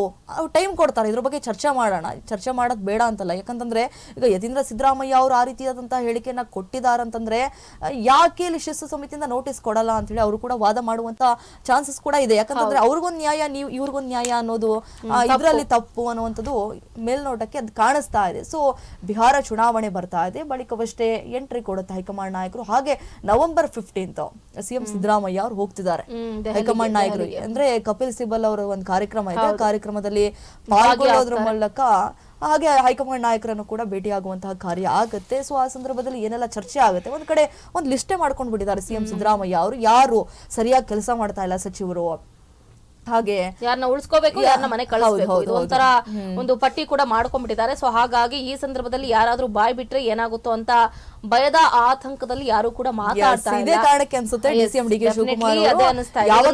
Speaker 2: ಟೈಮ್ ಕೊಡ್ತಾರೆ ಇದ್ರ ಬಗ್ಗೆ ಚರ್ಚೆ ಮಾಡೋಣ. ಚರ್ಚೆ ಮಾಡೋದು ಬೇಡ ಅಂತಲ್ಲ. ಯಾಕಂತಂದ್ರೆ ಈಗ ಯತೀಂದ್ರ ಸಿದ್ದರಾಮಯ್ಯ ಅವರು ಆ ರೀತಿಯಾದಂತಹ ಹೇಳಿಕೆಯನ್ನ ಕೊಟ್ಟಿದ್ದಾರೆ ಅಂತಂದ್ರೆ ಯಾಕೆ ಇಲ್ಲಿ ಶಿಸ್ತು ಸಮಿತಿಯಿಂದ ನೋಟಿಸ್ ಕೊಡಲ್ಲ ಅಂತ ಹೇಳಿ ಅವರು ಕೂಡ ವಾದ ಮಾಡುವಂತ ಚಾನ್ಸಸ್ ಕೂಡ ಇದೆ. ಯಾಕಂತಂದ್ರೆ ಅವ್ರಿಗೊಂದು ನ್ಯಾಯ ನೀವು ಇವ್ರಿಗೊಂದು ನ್ಯಾಯ ಅನ್ನೋದು ಇದರಲ್ಲಿ ತಪ್ಪು. ಅನ್ನುವಂಥದ್ದು ಮೇಲ್ನೋಟಕ್ಕೆ ಅದು ಕಾಣಿಸ್ತಾ ಇದೆ. ಸೊ ಬಿಹಾರ ಚುನಾವಣೆ ಬರ್ತಾ ಇದೆ. ಬಳಿಕವಷ್ಟೇ ಎಂಟ್ರಿ ಕೊಡುತ್ತೆ ಹೈಕಮಾಂಡ್ ನಾಯಕರು. ಹಾಗೆ ನವೆಂಬರ್ ಫಿಫ್ಟೀನ್ತ್ ಸಿಎಂ ಸಿದ್ದರಾಮಯ್ಯ ಅವರು ಹೋಗ್ತಿದ್ದಾರೆ. ಹೈಕಮಾಂಡ್ ನಾಯಕರು. ಅಂದ್ರೆ ಕಪಿಲ್ ಸಿಬಲ್ ಅವರ ಒಂದು ಕಾರ್ಯಕ್ರಮ ಇದೆ. ಆ ಕಾರ್ಯಕ್ರಮದಲ್ಲಿ ಪಾಲ್ಗೊಳ್ಳೋದ್ರ ಮೂಲಕ ಹಾಗೆ ಹೈಕಮಾಂಡ್ ನಾಯಕರನ್ನು ಕೂಡ ಭೇಟಿಯಾಗುವಂತಹ ಕಾರ್ಯ ಆಗುತ್ತೆ. ಸೊ ಆ ಸಂದರ್ಭದಲ್ಲಿ ಏನೆಲ್ಲ ಚರ್ಚೆ ಆಗುತ್ತೆ? ಒಂದ್ ಕಡೆ ಒಂದು ಲಿಸ್ಟೇ ಮಾಡ್ಕೊಂಡು ಬಿಟ್ಟಿದ್ದಾರೆ ಸಿಎಂ ಸಿದ್ದರಾಮಯ್ಯ ಅವರು. ಯಾರು ಸರಿಯಾಗಿ ಕೆಲಸ ಮಾಡ್ತಾ ಇಲ್ಲ ಸಚಿವರು? ಹಾಗೆ
Speaker 1: ಯಾರನ್ನ ಉಳಿಸ್ಕೋಬೇಕು ಯಾರನ್ನ ಮನೆ ಕಳಿಸ್ಬೇಕು. ಇದು ಒಂಥರ ಒಂದು ಪಟ್ಟಿ ಕೂಡ ಮಾಡ್ಕೊಂಡ್ಬಿಟ್ಟಿದ್ದಾರೆ. ಸೊ ಹಾಗಾಗಿ ಈ ಸಂದರ್ಭದಲ್ಲಿ ಯಾರಾದ್ರೂ ಬಾಯ್ ಬಿಟ್ರೆ ಏನಾಗುತ್ತೋ ಅಂತ ಭಯದ ಆತಂಕದಲ್ಲಿ ಯಾರು ಕೂಡ ಮಾತಾಡ್ತಾ
Speaker 2: ಇದೇ ಕಾರಣಕ್ಕೆ ಅನ್ಸುತ್ತೆ D
Speaker 1: Yes,
Speaker 2: C M D K Shivakumar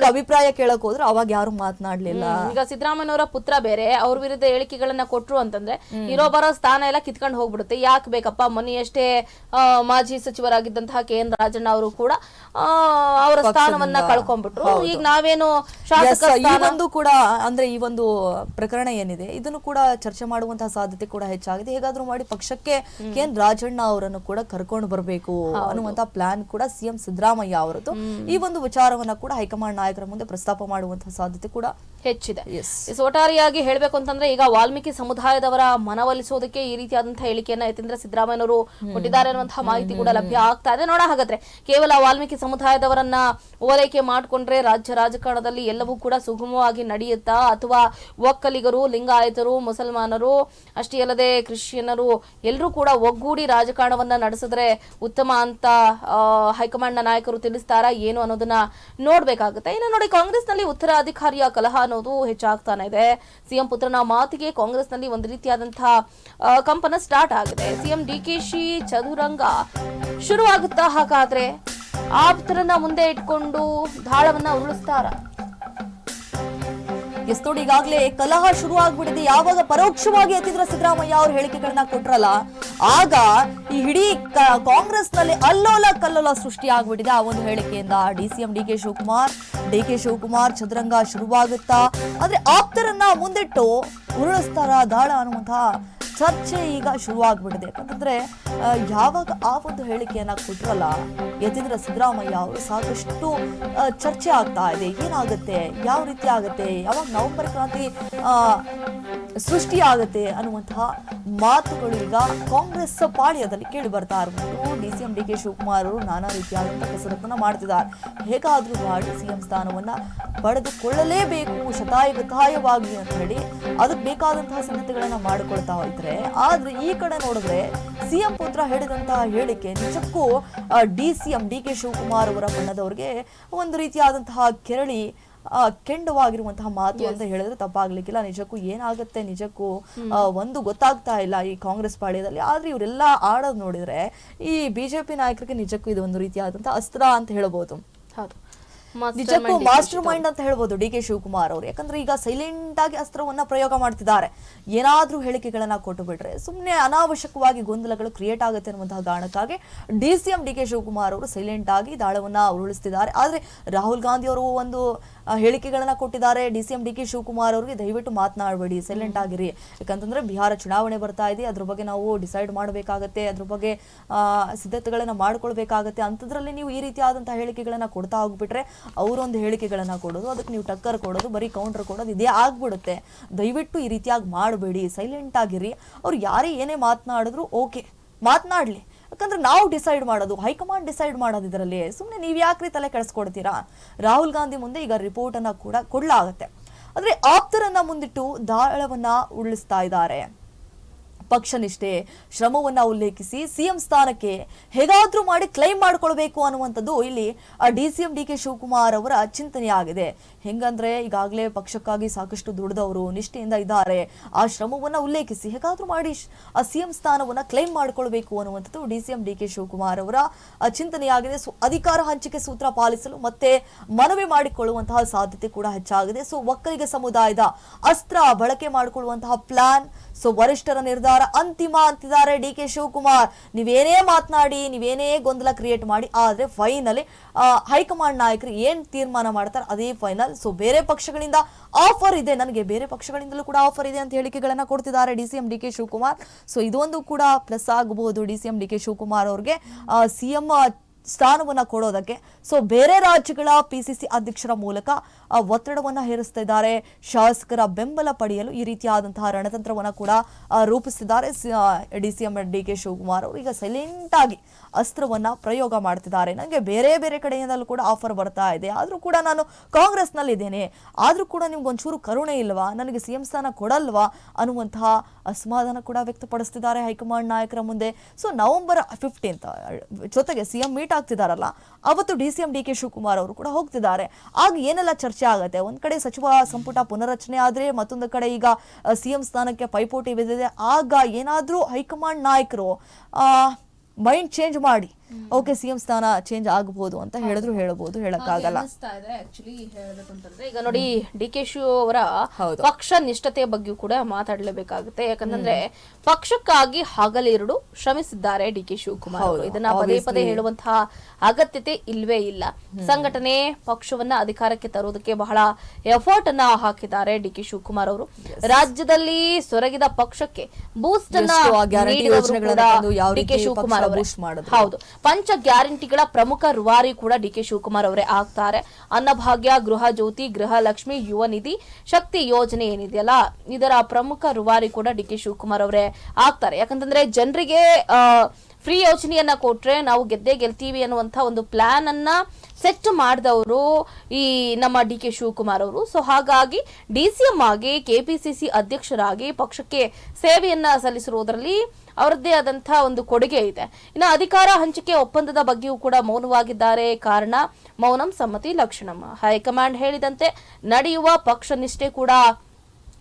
Speaker 2: ಅಭಿಪ್ರಾಯ ಕೇಳಕ್ ಹೋದ್ರು ಅವಾಗ ಯಾರು ಮಾತನಾಡ್ಲಿಲ್ಲ.
Speaker 1: ಈಗ ಸಿದ್ದರಾಮಯ್ಯವರ ಪುತ್ರ ಬೇರೆ ಅವ್ರ ವಿರುದ್ಧ ಹೇಳಿಕೆಗಳನ್ನ ಕೊಟ್ರು ಅಂತಂದ್ರೆ ಇರೋ ಬರೋ ಸ್ಥಾನ ಎಲ್ಲ ಕಿತ್ಕೊಂಡು ಹೋಗ್ಬಿಡುತ್ತೆ. ಯಾಕೆ ಬೇಕಪ್ಪ? ಮೊನ್ನೆಯಷ್ಟೇ ಆ, ಮಾಜಿ ಸಚಿವರಾಗಿದ್ದಂತಹ ಕೆ ಎನ್ ರಾಜಣ್ಣ ಅವರು ಕೂಡ ಅವರ ಸ್ಥಾನವನ್ನ ಕಳ್ಕೊಂಡ್ಬಿಟ್ರು. ಈಗ ನಾವೇನು ಶಾಸಕ
Speaker 2: ಕೂಡ ಅಂದ್ರೆ ಈ ಒಂದು ಪ್ರಕರಣ ಏನಿದೆ ಇದನ್ನು ಕೂಡ ಚರ್ಚೆ ಮಾಡುವಂತಹ ಸಾಧ್ಯತೆ ಕೂಡ ಹೆಚ್ಚಾಗಿದೆ. ಹೇಗಾದ್ರೂ ಮಾಡಿ ಪಕ್ಷಕ್ಕೆ ಕೆ ಎನ್ ರಾಜಣ್ಣ ಅವರನ್ನು ಕೂಡ ಕರ್ಕೊಂಡು ಬರಬೇಕು ಅನ್ನುವಂತ ಪ್ಲಾನ್ ಕೂಡ ಸಿಎಂ ಸಿದ್ದರಾಮಯ್ಯ ಅವರದ್ದು ಈ ಒಂದು ವಿಚಾರವನ್ನ ಕೂಡ ಹೈಕಮಾಂಡ್ ನಾಯಕರ ಮುಂದೆ ಪ್ರಸ್ತಾಪ ಮಾಡುವಂತಹ ಸಾಧ್ಯತೆ ಕೂಡ
Speaker 1: ಹೆಚ್ಚಿದೆ. ಒಟ್ಟಾರೆಯಾಗಿ ಹೇಳ್ಬೇಕು ಅಂತಂದ್ರೆ ಈಗ ವಾಲ್ಮೀಕಿ ಸಮುದಾಯದವರ ಮನವೊಲಿಸೋದಕ್ಕೆ ಈ ರೀತಿಯಾದಂತಹ ಹೇಳಿಕೆಯನ್ನ ಯತೀಂದ್ರ ಸಿದ್ದರಾಮಯ್ಯನವರು ಕೊಟ್ಟಿದ್ದಾರೆ ಅನ್ನುವಂತಹ ಮಾಹಿತಿ ಕೂಡ ಲಭ್ಯ ಆಗ್ತಾ ಇದೆ. ನೋಡ ಹಾಗಾದ್ರೆ ಕೇವಲ ವಾಲ್ಮೀಕಿ ಸಮುದಾಯದವರನ್ನ ಓಲೈಕೆ ಮಾಡ್ಕೊಂಡ್ರೆ ರಾಜ್ಯ ರಾಜಕಾರಣದಲ್ಲಿ ಎಲ್ಲವೂ ಕೂಡ ಸುಗಮವಾಗಿ ನಡೆಯುತ್ತಾ? ಅಥವಾ ಒಕ್ಕಲಿಗರು ಲಿಂಗಾಯತರು ಮುಸಲ್ಮಾನರು ಅಷ್ಟೇ ಅಲ್ಲದೆ ಕ್ರಿಶ್ಚಿಯನ್ನರು ಎಲ್ಲರೂ ಕೂಡ ಒಗ್ಗೂಡಿ ರಾಜಕಾರಣವನ್ನ ನಡೆಸಿದ್ರೆ ಉತ್ತಮ ಅಂತ ಹೈಕಮಾಂಡ್ ಹೈಕಮಾಂಡ್ನ ನಾಯಕರು ತಿಳಿಸ್ತಾರಾ ಏನು ಅನ್ನೋದನ್ನ ನೋಡ್ಬೇಕಾಗುತ್ತೆ. ಇನ್ನು ನೋಡಿ ಕಾಂಗ್ರೆಸ್ನಲ್ಲಿ ಉತ್ತರಾಧಿಕಾರಿಯ ಕಲಹ ಅನ್ನೋದು ಹೆಚ್ಚಾಗ್ತಾನೆ ಇದೆ. ಸಿಎಂ ಪುತ್ರನ ಮಾತಿಗೆ ಕಾಂಗ್ರೆಸ್ನಲ್ಲಿ ಒಂದು ರೀತಿಯಾದಂತಹ ಕಂಪನ ಸ್ಟಾರ್ಟ್ ಆಗಿದೆ. ಸಿಎಂ ಡಿ ಕೆ ಶಿ ಚದುರಂಗ ಶುರುವಾಗುತ್ತಾ ಹಾಗಾದ್ರೆ ಆಪ್ತರನ್ನ ಮುಂದೆ ಇಟ್ಕೊಂಡು ದಾಳವನ್ನ ಉರುಳಿಸ್ತಾರ?
Speaker 2: ಎಸ್ ಈಗಾಗಲೇ ಕಲಹ ಶುರು ಆಗ್ಬಿಟ್ಟಿದೆ ಯಾವಾಗ ಪರೋಕ್ಷವಾಗಿ ಎತ್ತಿದ್ರ ಸಿದ್ದರಾಮಯ್ಯ ಅವ್ರ ಹೇಳಿಕೆಗಳನ್ನ ಕೊಟ್ರಲ್ಲ, ಆಗ ಈ ಇಡೀ ಕಾಂಗ್ರೆಸ್ ಕಾಂಗ್ರೆಸ್ನಲ್ಲಿ ಅಲ್ಲೋಲ ಕಲ್ಲೋಲ ಸೃಷ್ಟಿ ಆಗ್ಬಿಟ್ಟಿದೆ ಆ ಒಂದು ಹೇಳಿಕೆಯಿಂದ. D C M, D K Shivakumar, D K Shivakumar ಚದುರಂಗ ಶುರುವಾಗುತ್ತಾ, ಆದ್ರೆ ಆಪ್ತರನ್ನ ಮುಂದಿಟ್ಟು ಉರುಳಿಸ್ತಾರ ದಾಳ ಅನ್ನುವಂತಹ ಚರ್ಚೆ ಈಗ ಶುರುವಾಗ್ಬಿಟ್ಟಿದೆ ಯಾಕಂದ್ರೆ ಯಾವಾಗ ಆ ಒಂದು ಹೇಳಿಕೆಯನ್ನ ಕೊಟ್ರಲ್ಲ, ಯತೀಂದ್ರ ಸಿದ್ದರಾಮಯ್ಯ ಅವರು ಸಾಕಷ್ಟು ಚರ್ಚೆ ಆಗ್ತಾ ಇದೆ. ಏನಾಗುತ್ತೆ? ಯಾವ ರೀತಿ ಆಗುತ್ತೆ? ಯಾವಾಗ ನವೆಂಬರ್ ಕ್ರಾಂತಿ ಆ, ಸೃಷ್ಟಿ ಅನ್ನುವಂತಹ ಮಾತುಗಳು ಈಗ ಕಾಂಗ್ರೆಸ್ ಪಾಳ್ಯದಲ್ಲಿ ಕೇಳಿ ಬರ್ತಾ ಇರುವುದು D C M D K Shivakumar ಅವರು ನಾನಾ ರೀತಿಯಾದಂತಹ ಕಸರತ್ತನ್ನ ಮಾಡ್ತಿದ್ದಾರೆ. ಹೇಗಾದ್ರೂ ಮಾಡಿ ಸಿಎಂ ಸ್ಥಾನವನ್ನ ಪಡೆದುಕೊಳ್ಳಲೇಬೇಕು ಶತಾಯಗತಾಯವಾಗಿ ಅಂತ ಹೇಳಿ ಅದಕ್ಕೆ ಬೇಕಾದಂತಹ ಸಿದ್ಧತೆಗಳನ್ನ ಮಾಡಿಕೊಳ್ತಾ ಹೋಯ್ತಾರೆ ಆದ್ರೆ ಈ ಕಡೆ ನೋಡಿದ್ರೆ ಸಿಎಂ ಪುತ್ರ ಹೇಳಿದಂತಹ ಹೇಳಿಕೆ ನಿಜಕ್ಕೂ D C M D K Shivakumar ಅವರ ಬಣ್ಣದವ್ರಿಗೆ ಒಂದು ರೀತಿಯಾದಂತಹ ಕೆರಳಿ ಕೆಂಡವಾಗಿರುವಂತಹ ಮಾತು ಅಂತ ಹೇಳಿದ್ರೆ ತಪ್ಪಾಗ್ಲಿಕ್ಕಿಲ್ಲ. ನಿಜಕ್ಕೂ ಏನಾಗುತ್ತೆ? ನಿಜಕ್ಕೂ ಒಂದು ಗೊತ್ತಾಗ್ತಾ ಇಲ್ಲ ಈ ಕಾಂಗ್ರೆಸ್ ಪಾಳ್ಯದಲ್ಲಿ. ಆದ್ರೆ ಇವರೆಲ್ಲ ಆಡೋದು ನೋಡಿದ್ರೆ ಈ ಬಿಜೆಪಿ ನಾಯಕರಿಗೆ ನಿಜಕ್ಕೂ ಇದು ಒಂದು ರೀತಿಯಾದಂತಹ ಅಸ್ತ್ರ ಅಂತ ಹೇಳ್ಬೋದು. ನಿಜಕ್ಕೂ ಮಾಸ್ಟರ್ ಮೈಂಡ್ ಅಂತ ಹೇಳ್ಬೋದು ಡಿ ಕೆ ಶಿವಕುಮಾರ್ ಅವರು. ಯಾಕಂದ್ರೆ ಈಗ ಸೈಲೆಂಟ್ ಆಗಿ ಅಸ್ತ್ರವನ್ನ ಪ್ರಯೋಗ ಮಾಡ್ತಿದ್ದಾರೆ. ಏನಾದ್ರೂ ಹೇಳಿಕೆಗಳನ್ನ ಕೊಟ್ಟು ಬಿಟ್ರೆ ಸುಮ್ಮನೆ ಅನಾವಶ್ಯಕವಾಗಿ ಗೊಂದಲಗಳು ಕ್ರಿಯೇಟ್ ಆಗುತ್ತೆ ಅನ್ನುವಂತಹ ಕಾರಣಕ್ಕಾಗಿ D C M D K Shivakumar ಅವರು ಸೈಲೆಂಟ್ ಆಗಿ ದಾಳವನ್ನ ಉರುಳಿಸ್ತಿದ್ದಾರೆ. ಆದ್ರೆ ರಾಹುಲ್ ಗಾಂಧಿ ಅವರು ಒಂದು ಹೇಳಿಕೆಗಳನ್ನ ಕೊಟ್ಟಿದ್ದಾರೆ. D C M D K Shivakumar ಅವರಿಗೆ ದಯವಿಟ್ಟು ಮಾತನಾಡಬೇಡಿ. ಸೈಲೆಂಟ್ ಆಗಿರಿ. ಯಾಕಂತಂದ್ರೆ ಬಿಹಾರ ಚುನಾವಣೆ ಬರ್ತಾ ಇದೆ. ಅದ್ರ ಬಗ್ಗೆ ನಾವು ಡಿಸೈಡ್ ಮಾಡಬೇಕಾಗತ್ತೆ. ಅದ್ರ ಬಗ್ಗೆ ಸಿದ್ಧತೆಗಳನ್ನ ಮಾಡ್ಕೊಳ್ಬೇಕಾಗತ್ತೆ. ಅಂಥದ್ರಲ್ಲಿ ನೀವು ಈ ರೀತಿಯಾದಂತಹ ಹೇಳಿಕೆಗಳನ್ನ ಕೊಡ್ತಾ ಹೋಗ್ಬಿಟ್ರೆ ಅವರೊಂದು ಹೇಳಿಕೆಗಳನ್ನ ಕೊಡೋದು, ಅದಕ್ಕೆ ನೀವು ಟಕ್ಕರ್ ಕೊಡೋದು, ಬರೀ ಕೌಂಟರ್ ಕೊಡೋದು ಇದೇ ಆಗ್ಬಿಡುತ್ತೆ. ದಯವಿಟ್ಟು ಈ ರೀತಿಯಾಗಿ ಮಾಡಬೇಡಿ. ಸೈಲೆಂಟ್ ಆಗಿರಿ. ಅವ್ರು ಯಾರೇ ಏನೇ ಮಾತನಾಡಿದ್ರು ಓಕೆ ಮಾತನಾಡ್ಲಿ. ಯಾಕಂದ್ರೆ ನಾವು ಡಿಸೈಡ್ ಮಾಡೋದು, ಹೈಕಮಾಂಡ್ ಡಿಸೈಡ್ ಮಾಡೋದು ಇದರಲ್ಲಿ. ಸುಮ್ಮನೆ ನೀವು ಯಾಕ್ರಿ ತಲೆ ಕೆಡಿಸ್ಕೊಡ್ತೀರಾ? ರಾಹುಲ್ ಗಾಂಧಿ ಮುಂದೆ ಈಗ ರಿಪೋರ್ಟ್ ಅನ್ನ ಕೂಡ ಕೊಡ್ಲಾಗತ್ತೆ. ಆದ್ರೆ ಆಪ್ತರನ್ನ ಮುಂದಿಟ್ಟು ದಾಳವನ್ನ ಉರುಳಿಸ್ತಾ ಇದ್ದಾರೆ. ಪಕ್ಷ ನಿಷ್ಠೆ. ಶ್ರಮವನ್ನ ಉಲ್ಲೇಖಿಸಿ ಸಿಎಂ ಸ್ಥಾನಕ್ಕೆ ಹೇಗಾದ್ರೂ ಮಾಡಿ ಕ್ಲೈಮ್ ಮಾಡ್ಕೊಳ್ಬೇಕು ಅನ್ನುವಂಥದ್ದು ಇಲ್ಲಿ D C M D K Shivakumar ಅವರ ಚಿಂತನೆ ಆಗಿದೆ. ಹೆಂಗಂದ್ರೆ ಈಗಾಗಲೇ ಪಕ್ಷಕ್ಕಾಗಿ ಸಾಕಷ್ಟು ದುಡಿದವರು ನಿಷ್ಠೆಯಿಂದ ಇದ್ದಾರೆ. ಆ ಶ್ರಮವನ್ನ ಉಲ್ಲೇಖಿಸಿ ಹೇಗಾದ್ರೂ ಮಾಡಿ ಆ ಸಿಎಂ ಸ್ಥಾನವನ್ನ ಕ್ಲೈಮ್ ಮಾಡ್ಕೊಳ್ಬೇಕು ಅನ್ನುವಂಥದ್ದು D C M D K Shivakumar ಅವರ ಚಿಂತನೆಯಾಗಿದೆ ಸೊ, ಅಧಿಕಾರ ಹಂಚಿಕೆ ಸೂತ್ರ ಪಾಲಿಸಲು ಮತ್ತೆ ಮನವಿ ಮಾಡಿಕೊಳ್ಳುವಂತಹ ಸಾಧ್ಯತೆ ಕೂಡ ಹೆಚ್ಚಾಗಿದೆ. ಸೊ, ಒಕ್ಕಲಿಗ ಸಮುದಾಯದ ಅಸ್ತ್ರ ಬಳಕೆ ಮಾಡಿಕೊಳ್ಳುವಂತಹ ಪ್ಲಾನ್ ಸೊ ವರಿಷ್ಠರ ನಿರ್ಧಾರ ಅಂತಿಮ ಅಂತಿದ್ದಾರೆ ಡಿ ಕೆ ಶಿವಕುಮಾರ್. ನೀವೇನೇ ಮಾತನಾಡಿ, ನೀವೇನೇ ಗೊಂದಲ ಕ್ರಿಯೇಟ್ ಮಾಡಿ, ಆದರೆ ಫೈನಲಿ ಹೈಕಮಾಂಡ್ ನಾಯಕರು ಏನು ತೀರ್ಮಾನ ಮಾಡ್ತಾರೆ ಅದೇ ಫೈನಲ್ ಸೊ ಬೇರೆ ಪಕ್ಷಗಳಿಂದ ಆಫರ್ ಇದೆ. ನನಗೆ ಬೇರೆ ಪಕ್ಷಗಳಿಂದಲೂ ಕೂಡ ಆಫರ್ ಇದೆ ಅಂತ ಹೇಳಿಕೆಗಳನ್ನು ಕೊಡ್ತಿದ್ದಾರೆ D C M D K Shivakumar. So ಇದೊಂದು ಕೂಡ ಪ್ಲಸ್ ಆಗಬಹುದು D C M D K Shivakumar ಅವ್ರಿಗೆ. ಸಿ ಎಂ ಸ್ಥಾನವನ್ನು ಕೊಡೋದಕ್ಕೆ. ಸೊ ಬೇರೆ ರಾಜ್ಯಗಳ ಪಿ ಸಿ ಸಿ ಅಧ್ಯಕ್ಷರ ಮೂಲಕ ಆ, ಒತ್ತಡವನ್ನು ಹೇರಿಸ್ತಾ ಇದ್ದಾರೆ ಶಾಸಕರ ಬೆಂಬಲ ಪಡೆಯಲು ಈ ರೀತಿಯಾದಂತಹ ರಣತಂತ್ರವನ್ನ ಕೂಡ ರೂಪಿಸಿದ್ದಾರೆ D C M D K Shivakumar ಅವರು. ಈಗ ಸೈಲೆಂಟ್ ಆಗಿ ಅಸ್ತ್ರವನ್ನ ಪ್ರಯೋಗ ಮಾಡ್ತಿದ್ದಾರೆ. ನನಗೆ ಬೇರೆ ಬೇರೆ ಕಡೆಯಿಂದಲೂ ಕೂಡ ಆಫರ್ ಬರ್ತಾ ಇದೆ. ಆದರೂ ಕೂಡ ನಾನು ಕಾಂಗ್ರೆಸ್ನಲ್ಲಿದ್ದೇನೆ ಆದರೂ ಕೂಡ ನಿಮ್ಗೆ ಒಂಚೂರು ಕರುಣೆ ಇಲ್ವಾ? ನನಗೆ ಸಿಎಂ ಸ್ಥಾನ ಕೊಡಲ್ವಾ? ಅನ್ನುವಂತಹ ಅಸಮಾಧಾನ ಕೂಡ ವ್ಯಕ್ತಪಡಿಸ್ತಿದ್ದಾರೆ ಹೈಕಮಾಂಡ್ ನಾಯಕರ ಮುಂದೆ. ಸೊ ನವೆಂಬರ್ ಫಿಫ್ಟೀನ್ತ್ ಜೊತೆಗೆ ಸಿಎಂ ಮೀಟ್ ಆಗ್ತಿದಾರಲ್ಲ ಅವತ್ತು D C M D K Shivakumar ಅವರು ಕೂಡ ಹೋಗ್ತಿದ್ದಾರೆ. ಆಗ ಏನೆಲ್ಲ ಚರ್ಚೆ ಆಗುತ್ತೆ. ಒಂದು ಕಡೆ ಸಚಿವ ಸಂಪುಟ ಪುನರಚನೆ ಆದ್ರೆ ಮತ್ತೊಂದು ಕಡೆ ಈಗ ಸಿಎಂ ಸ್ಥಾನಕ್ಕೆ ಪೈಪೋಟಿ ಬಿದ್ದಿದೆ. ಆಗ ಏನಾದ್ರೂ ಹೈಕಮಾಂಡ್ ನಾಯಕರು ಮೈಂಡ್ ಚೇಂಜ್ ಮಾಡಿ. ಓಕೆ ಸಿಎಂ ಸ್ಥಾನ ಚೇಂಜ್ ಆಗಬಹುದು ಅಂತ ಹೇಳಿದ್ರು ಹೇಳಬಹುದು ಹೇಳಕ್ಕಾಗಲ್ಲ
Speaker 1: ಅನಿಸ್ತಾ ಇದೆ ಆಕ್ಚುಲಿ ಹೇಳ್ಬೇಕು ಅಂತಂದ್ರೆ ಈಗ ನೋಡಿ ಡಿ ಕೆ ಶಿವ ಅವರ ಪಕ್ಷ ನಿಷ್ಠತೆ ಬಗ್ಗೆಯೂ ಕೂಡ ಮಾತಾಡಲೇಬೇಕಾಗುತ್ತೆ. ಯಾಕಂದ್ರೆ ಪಕ್ಷಕ್ಕಾಗಿ ಹಗಲಿರುಳು ಶ್ರಮಿಸಿದ್ದಾರೆ ಡಿ ಕೆ ಶಿವಕುಮಾರ್ ಇದನ್ನ ಪದೇ ಪದೇ ಹೇಳುವಂತಹ ಅಗತ್ಯತೆ ಇಲ್ವೇ ಇಲ್ಲ. ಸಂಘಟನೆ ಪಕ್ಷವನ್ನ ಅಧಿಕಾರಕ್ಕೆ ತರುವುದಕ್ಕೆ ಬಹಳ ಎಫರ್ಟ್ ಅನ್ನ ಹಾಕಿದ್ದಾರೆ ಡಿ ಕೆ ಶಿವಕುಮಾರ್ ಅವರು. ರಾಜ್ಯದಲ್ಲಿ ಸೊರಗಿದ ಪಕ್ಷಕ್ಕೆ ಬೂಸ್ಟ್ ಅನ್ನ ಡಿ ಕೆ ಶಿವಕುಮಾರ್. ಹೌದು. ಪಂಚ ಗ್ಯಾರಂಟಿಗಳ ಪ್ರಮುಖ ರುವಾರಿ ಕೂಡ ಡಿ ಕೆ ಶಿವಕುಮಾರ್ ಅವರೇ ಆಗ್ತಾರೆ. ಅನ್ನಭಾಗ್ಯ, ಗೃಹ ಜ್ಯೋತಿ, ಗೃಹ ಲಕ್ಷ್ಮಿ, ಯುವ ನಿಧಿ, ಶಕ್ತಿ ಯೋಜನೆ ಏನಿದೆಯಲ್ಲ ಇದರ ಪ್ರಮುಖ ರುವಾರಿ ಕೂಡ ಡಿ ಕೆ ಶಿವಕುಮಾರ್ ಅವರೇ ಆಗ್ತಾರೆ. ಯಾಕಂತಂದ್ರೆ ಜನರಿಗೆ ಫ್ರೀ ಯೋಜನೆಯನ್ನ ಕೊಟ್ರೆ ನಾವು ಗೆದ್ದೇ ಗೆಲ್ತೀವಿ ಅನ್ನುವಂತ ಒಂದು ಪ್ಲಾನ್ ಅನ್ನ ಸೆಟ್ ಮಾಡಿದವರು ಈ ನಮ್ಮ ಡಿ ಕೆ ಶಿವಕುಮಾರ್ ಅವರು. ಸೊ ಹಾಗಾಗಿ ಡಿ ಸಿ ಎಂ ಆಗಿ ಕೆಪಿಸಿಸಿ ಅಧ್ಯಕ್ಷರಾಗಿ ಪಕ್ಷಕ್ಕೆ ಸೇವೆಯನ್ನ ಸಲ್ಲಿಸಿರುವುದರಲ್ಲಿ ಅವರದ್ದೇ ಆದಂತಹ ಒಂದು ಕೊಡುಗೆ ಇದೆ. ಇನ್ನು ಅಧಿಕಾರ ಹಂಚಿಕೆ ಒಪ್ಪಂದದ ಬಗ್ಗೆಯೂ ಕೂಡ ಮೌನವಾಗಿದ್ದಾರೆ. ಕಾರಣ, ಮೌನಂ ಸಮ್ಮತಿ ಲಕ್ಷಣಂ ಹೈಕಮಾಂಡ್ ಹೇಳಿದಂತೆ ನಡೆಯುವ ಪಕ್ಷ ನಿಷ್ಠೆ ಕೂಡ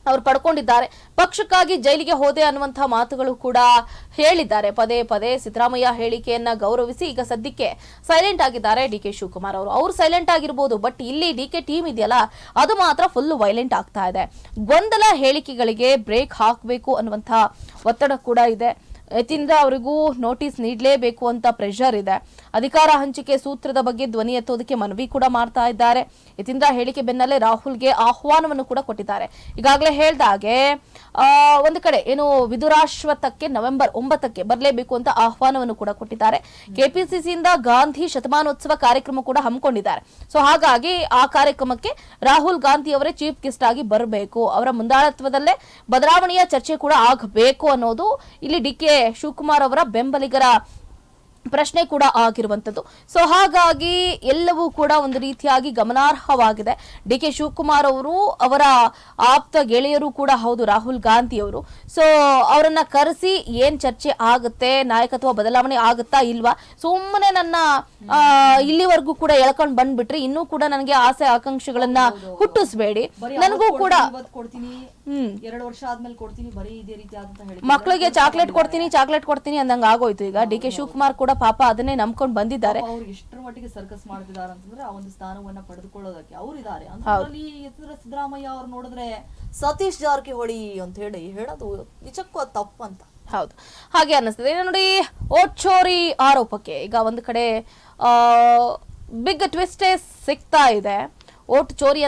Speaker 1: ಅವರು ಪಡ್ಕೊಂಡಿದ್ದಾರೆ. ಪಕ್ಷಕ್ಕಾಗಿ ಜೈಲಿಗೆ ಹೋದೆ ಅನ್ನುವಂತಹ ಮಾತುಗಳು ಕೂಡ ಹೇಳಿದ್ದಾರೆ. ಪದೇ ಪದೇ ಸಿದ್ದರಾಮಯ್ಯ ಹೇಳಿಕೆಯನ್ನ ಗೌರವಿಸಿ ಈಗ ಸದ್ಯಕ್ಕೆ ಸೈಲೆಂಟ್ ಆಗಿದ್ದಾರೆ ಡಿ ಕೆ ಶಿವಕುಮಾರ್ ಅವರು. ಅವ್ರು ಸೈಲೆಂಟ್ ಆಗಿರ್ಬೋದು ಬಟ್ ಇಲ್ಲಿ ಡಿ ಕೆ ಟೀಮ್ ಇದೆಯಲ್ಲ, ಅದು ಮಾತ್ರ ಫುಲ್ ವೈಲೆಂಟ್ ಆಗ್ತಾ ಇದೆ. ಗೊಂದಲ ಹೇಳಿಕೆಗಳಿಗೆ ಬ್ರೇಕ್ ಹಾಕಬೇಕು ಅನ್ನುವಂತಹ ಒತ್ತಡ ಕೂಡ ಇದೆ. ಯತೀಂದ್ರ ಅವರಿಗೂ ನೋಟಿಸ್ ನೀಡಲೇಬೇಕು ಅಂತ ಪ್ರೆಷರ್ ಇದೆ. ಅಧಿಕಾರ ಹಂಚಿಕೆ ಸೂತ್ರದ ಬಗ್ಗೆ ಧ್ವನಿ ಎತ್ತೋದಕ್ಕೆ ಮನವಿ ಕೂಡ ಮಾಡ್ತಾ ಇದ್ದಾರೆ. ಯತೀಂದ್ರ ಹೇಳಿಕೆ ಬೆನ್ನಲ್ಲೇ ರಾಹುಲ್ಗೆ ಆಹ್ವಾನವನ್ನು ಕೂಡ ಕೊಟ್ಟಿದ್ದಾರೆ. ಈಗಾಗಲೇ ಹೇಳ್ದ ಹಾಗೆ ಆ, ಒಂದು ಕಡೆ ಏನು ವಿದುರಾಶ್ವತ್ಥಕ್ಕೆ ನವೆಂಬರ್ ಒಂಬತ್ತಕ್ಕೆ ಬರಲೇಬೇಕು ಅಂತ ಆಹ್ವಾನವನ್ನು ಕೂಡ ಕೊಟ್ಟಿದ್ದಾರೆ. ಕೆಪಿಸಿಸಿಯಿಂದ ಗಾಂಧಿ ಶತಮಾನೋತ್ಸವ ಕಾರ್ಯಕ್ರಮ ಕೂಡ ಹಮ್ಮಿಕೊಂಡಿದ್ದಾರೆ. ಸೊ ಹಾಗಾಗಿ ಆ ಕಾರ್ಯಕ್ರಮಕ್ಕೆ ರಾಹುಲ್ ಗಾಂಧಿ ಅವರೇ ಚೀಫ್ ಗೆಸ್ಟ್ ಆಗಿ ಬರಬೇಕು. ಅವರ ಮುಂದಾಳತ್ವದಲ್ಲೇ ಬದಲಾವಣೆಯ ಚರ್ಚೆ ಕೂಡ ಆಗಬೇಕು ಅನ್ನೋದು ಇಲ್ಲಿ ಡಿ ಕೆ ಶಿವಕುಮಾರ್ ಅವರ ಬೆಂಬಲಿಗರ ಪ್ರಶ್ನೆ ಕೂಡ ಆಗಿರುವಂಥದ್ದು. ಸೊ ಹಾಗಾಗಿ ಎಲ್ಲವೂ ಕೂಡ ಒಂದು ರೀತಿಯಾಗಿ ಗಮನಾರ್ಹವಾಗಿದೆ. ಡಿ ಕೆ ಶಿವಕುಮಾರ್ ಅವರು ಅವರ ಆಪ್ತ ಗೆಳೆಯರು ಕೂಡ ಹೌದು ರಾಹುಲ್ ಗಾಂಧಿ ಅವರು. ಸೊ ಅವರನ್ನ ಕರೆಸಿ ಏನ್ ಚರ್ಚೆ ಆಗುತ್ತೆ ನಾಯಕತ್ವ ಬದಲಾವಣೆ ಆಗುತ್ತಾ ಇಲ್ವಾ ಸುಮ್ಮನೆ ನನ್ನ ಇಲ್ಲಿವರೆಗೂ ಕೂಡ ಎಳ್ಕೊಂಡು ಬಂದ್ಬಿಟ್ರಿ ಇನ್ನೂ ಕೂಡ ನನಗೆ ಆಸೆ ಆಕಾಂಕ್ಷೆಗಳನ್ನ ಹುಟ್ಟಿಸ್ಬೇಡಿ. ನನಗೂ ಕೂಡ
Speaker 2: ಎರಡು ವರ್ಷ ಆದ್ಮೇಲೆ ಕೊಡ್ತೀನಿ ಬರೀ ಇದೇ ರೀತಿ ಆದಂತ ಹೇಳಿ
Speaker 1: ಮಕ್ಕಳಿಗೆ ಚಾಕ್ಲೇಟ್ ಕೊಡ್ತೀನಿ ಚಾಕ್ಲೇಟ್ ಕೊಡ್ತೀನಿ ಅಂದಂಗ ಆಗೋಯ್ತು ಈಗ. ಡಿ ಕೆ ಶಿವಕುಮಾರ್ ಕೂಡ ಪಾಪ ಅದನ್ನೇ ನಂಬ್ಕೊಂಡು ಬಂದಿದ್ದಾರೆ.
Speaker 2: ಅವ್ರು ಎಷ್ಟರ ಮಟ್ಟಿಗೆ ಸರ್ಕಸ್ ಮಾಡ್ತಿದ್ದಾರೆ ಅಂತಂದ್ರೆ ಆ ಒಂದು ಸ್ಥಾನವನ್ನ ಪಡೆದುಕೊಳ್ಳೋದಕ್ಕೆ ಅವ್ರು ಇದ್ದಾರೆ ಸಿದ್ದರಾಮಯ್ಯ ಅವ್ರು ನೋಡಿದ್ರೆ ಸತೀಶ್ ಜಾರಕಿಹೊಳಿ ಅಂತ ಹೇಳಿ ಹೇಳೋದು ನಿಜಕ್ಕೂ ತಪ್ಪು ತಪ್ಪಂತ
Speaker 1: ಹೌದು. ಹಾಗೆ ಅನ್ನಿಸ್ತದೆ. ನೋಡಿ ಓಚೋರಿ ಚೋರಿ ಆರೋಪಕ್ಕೆ ಈಗ ಒಂದು ಕಡೆ ಬಿಗ್ ಟ್ವಿಸ್ಟೇ ಸಿಗ್ತಾ ಇದೆ. ಓಟ್ ಚೋರಿ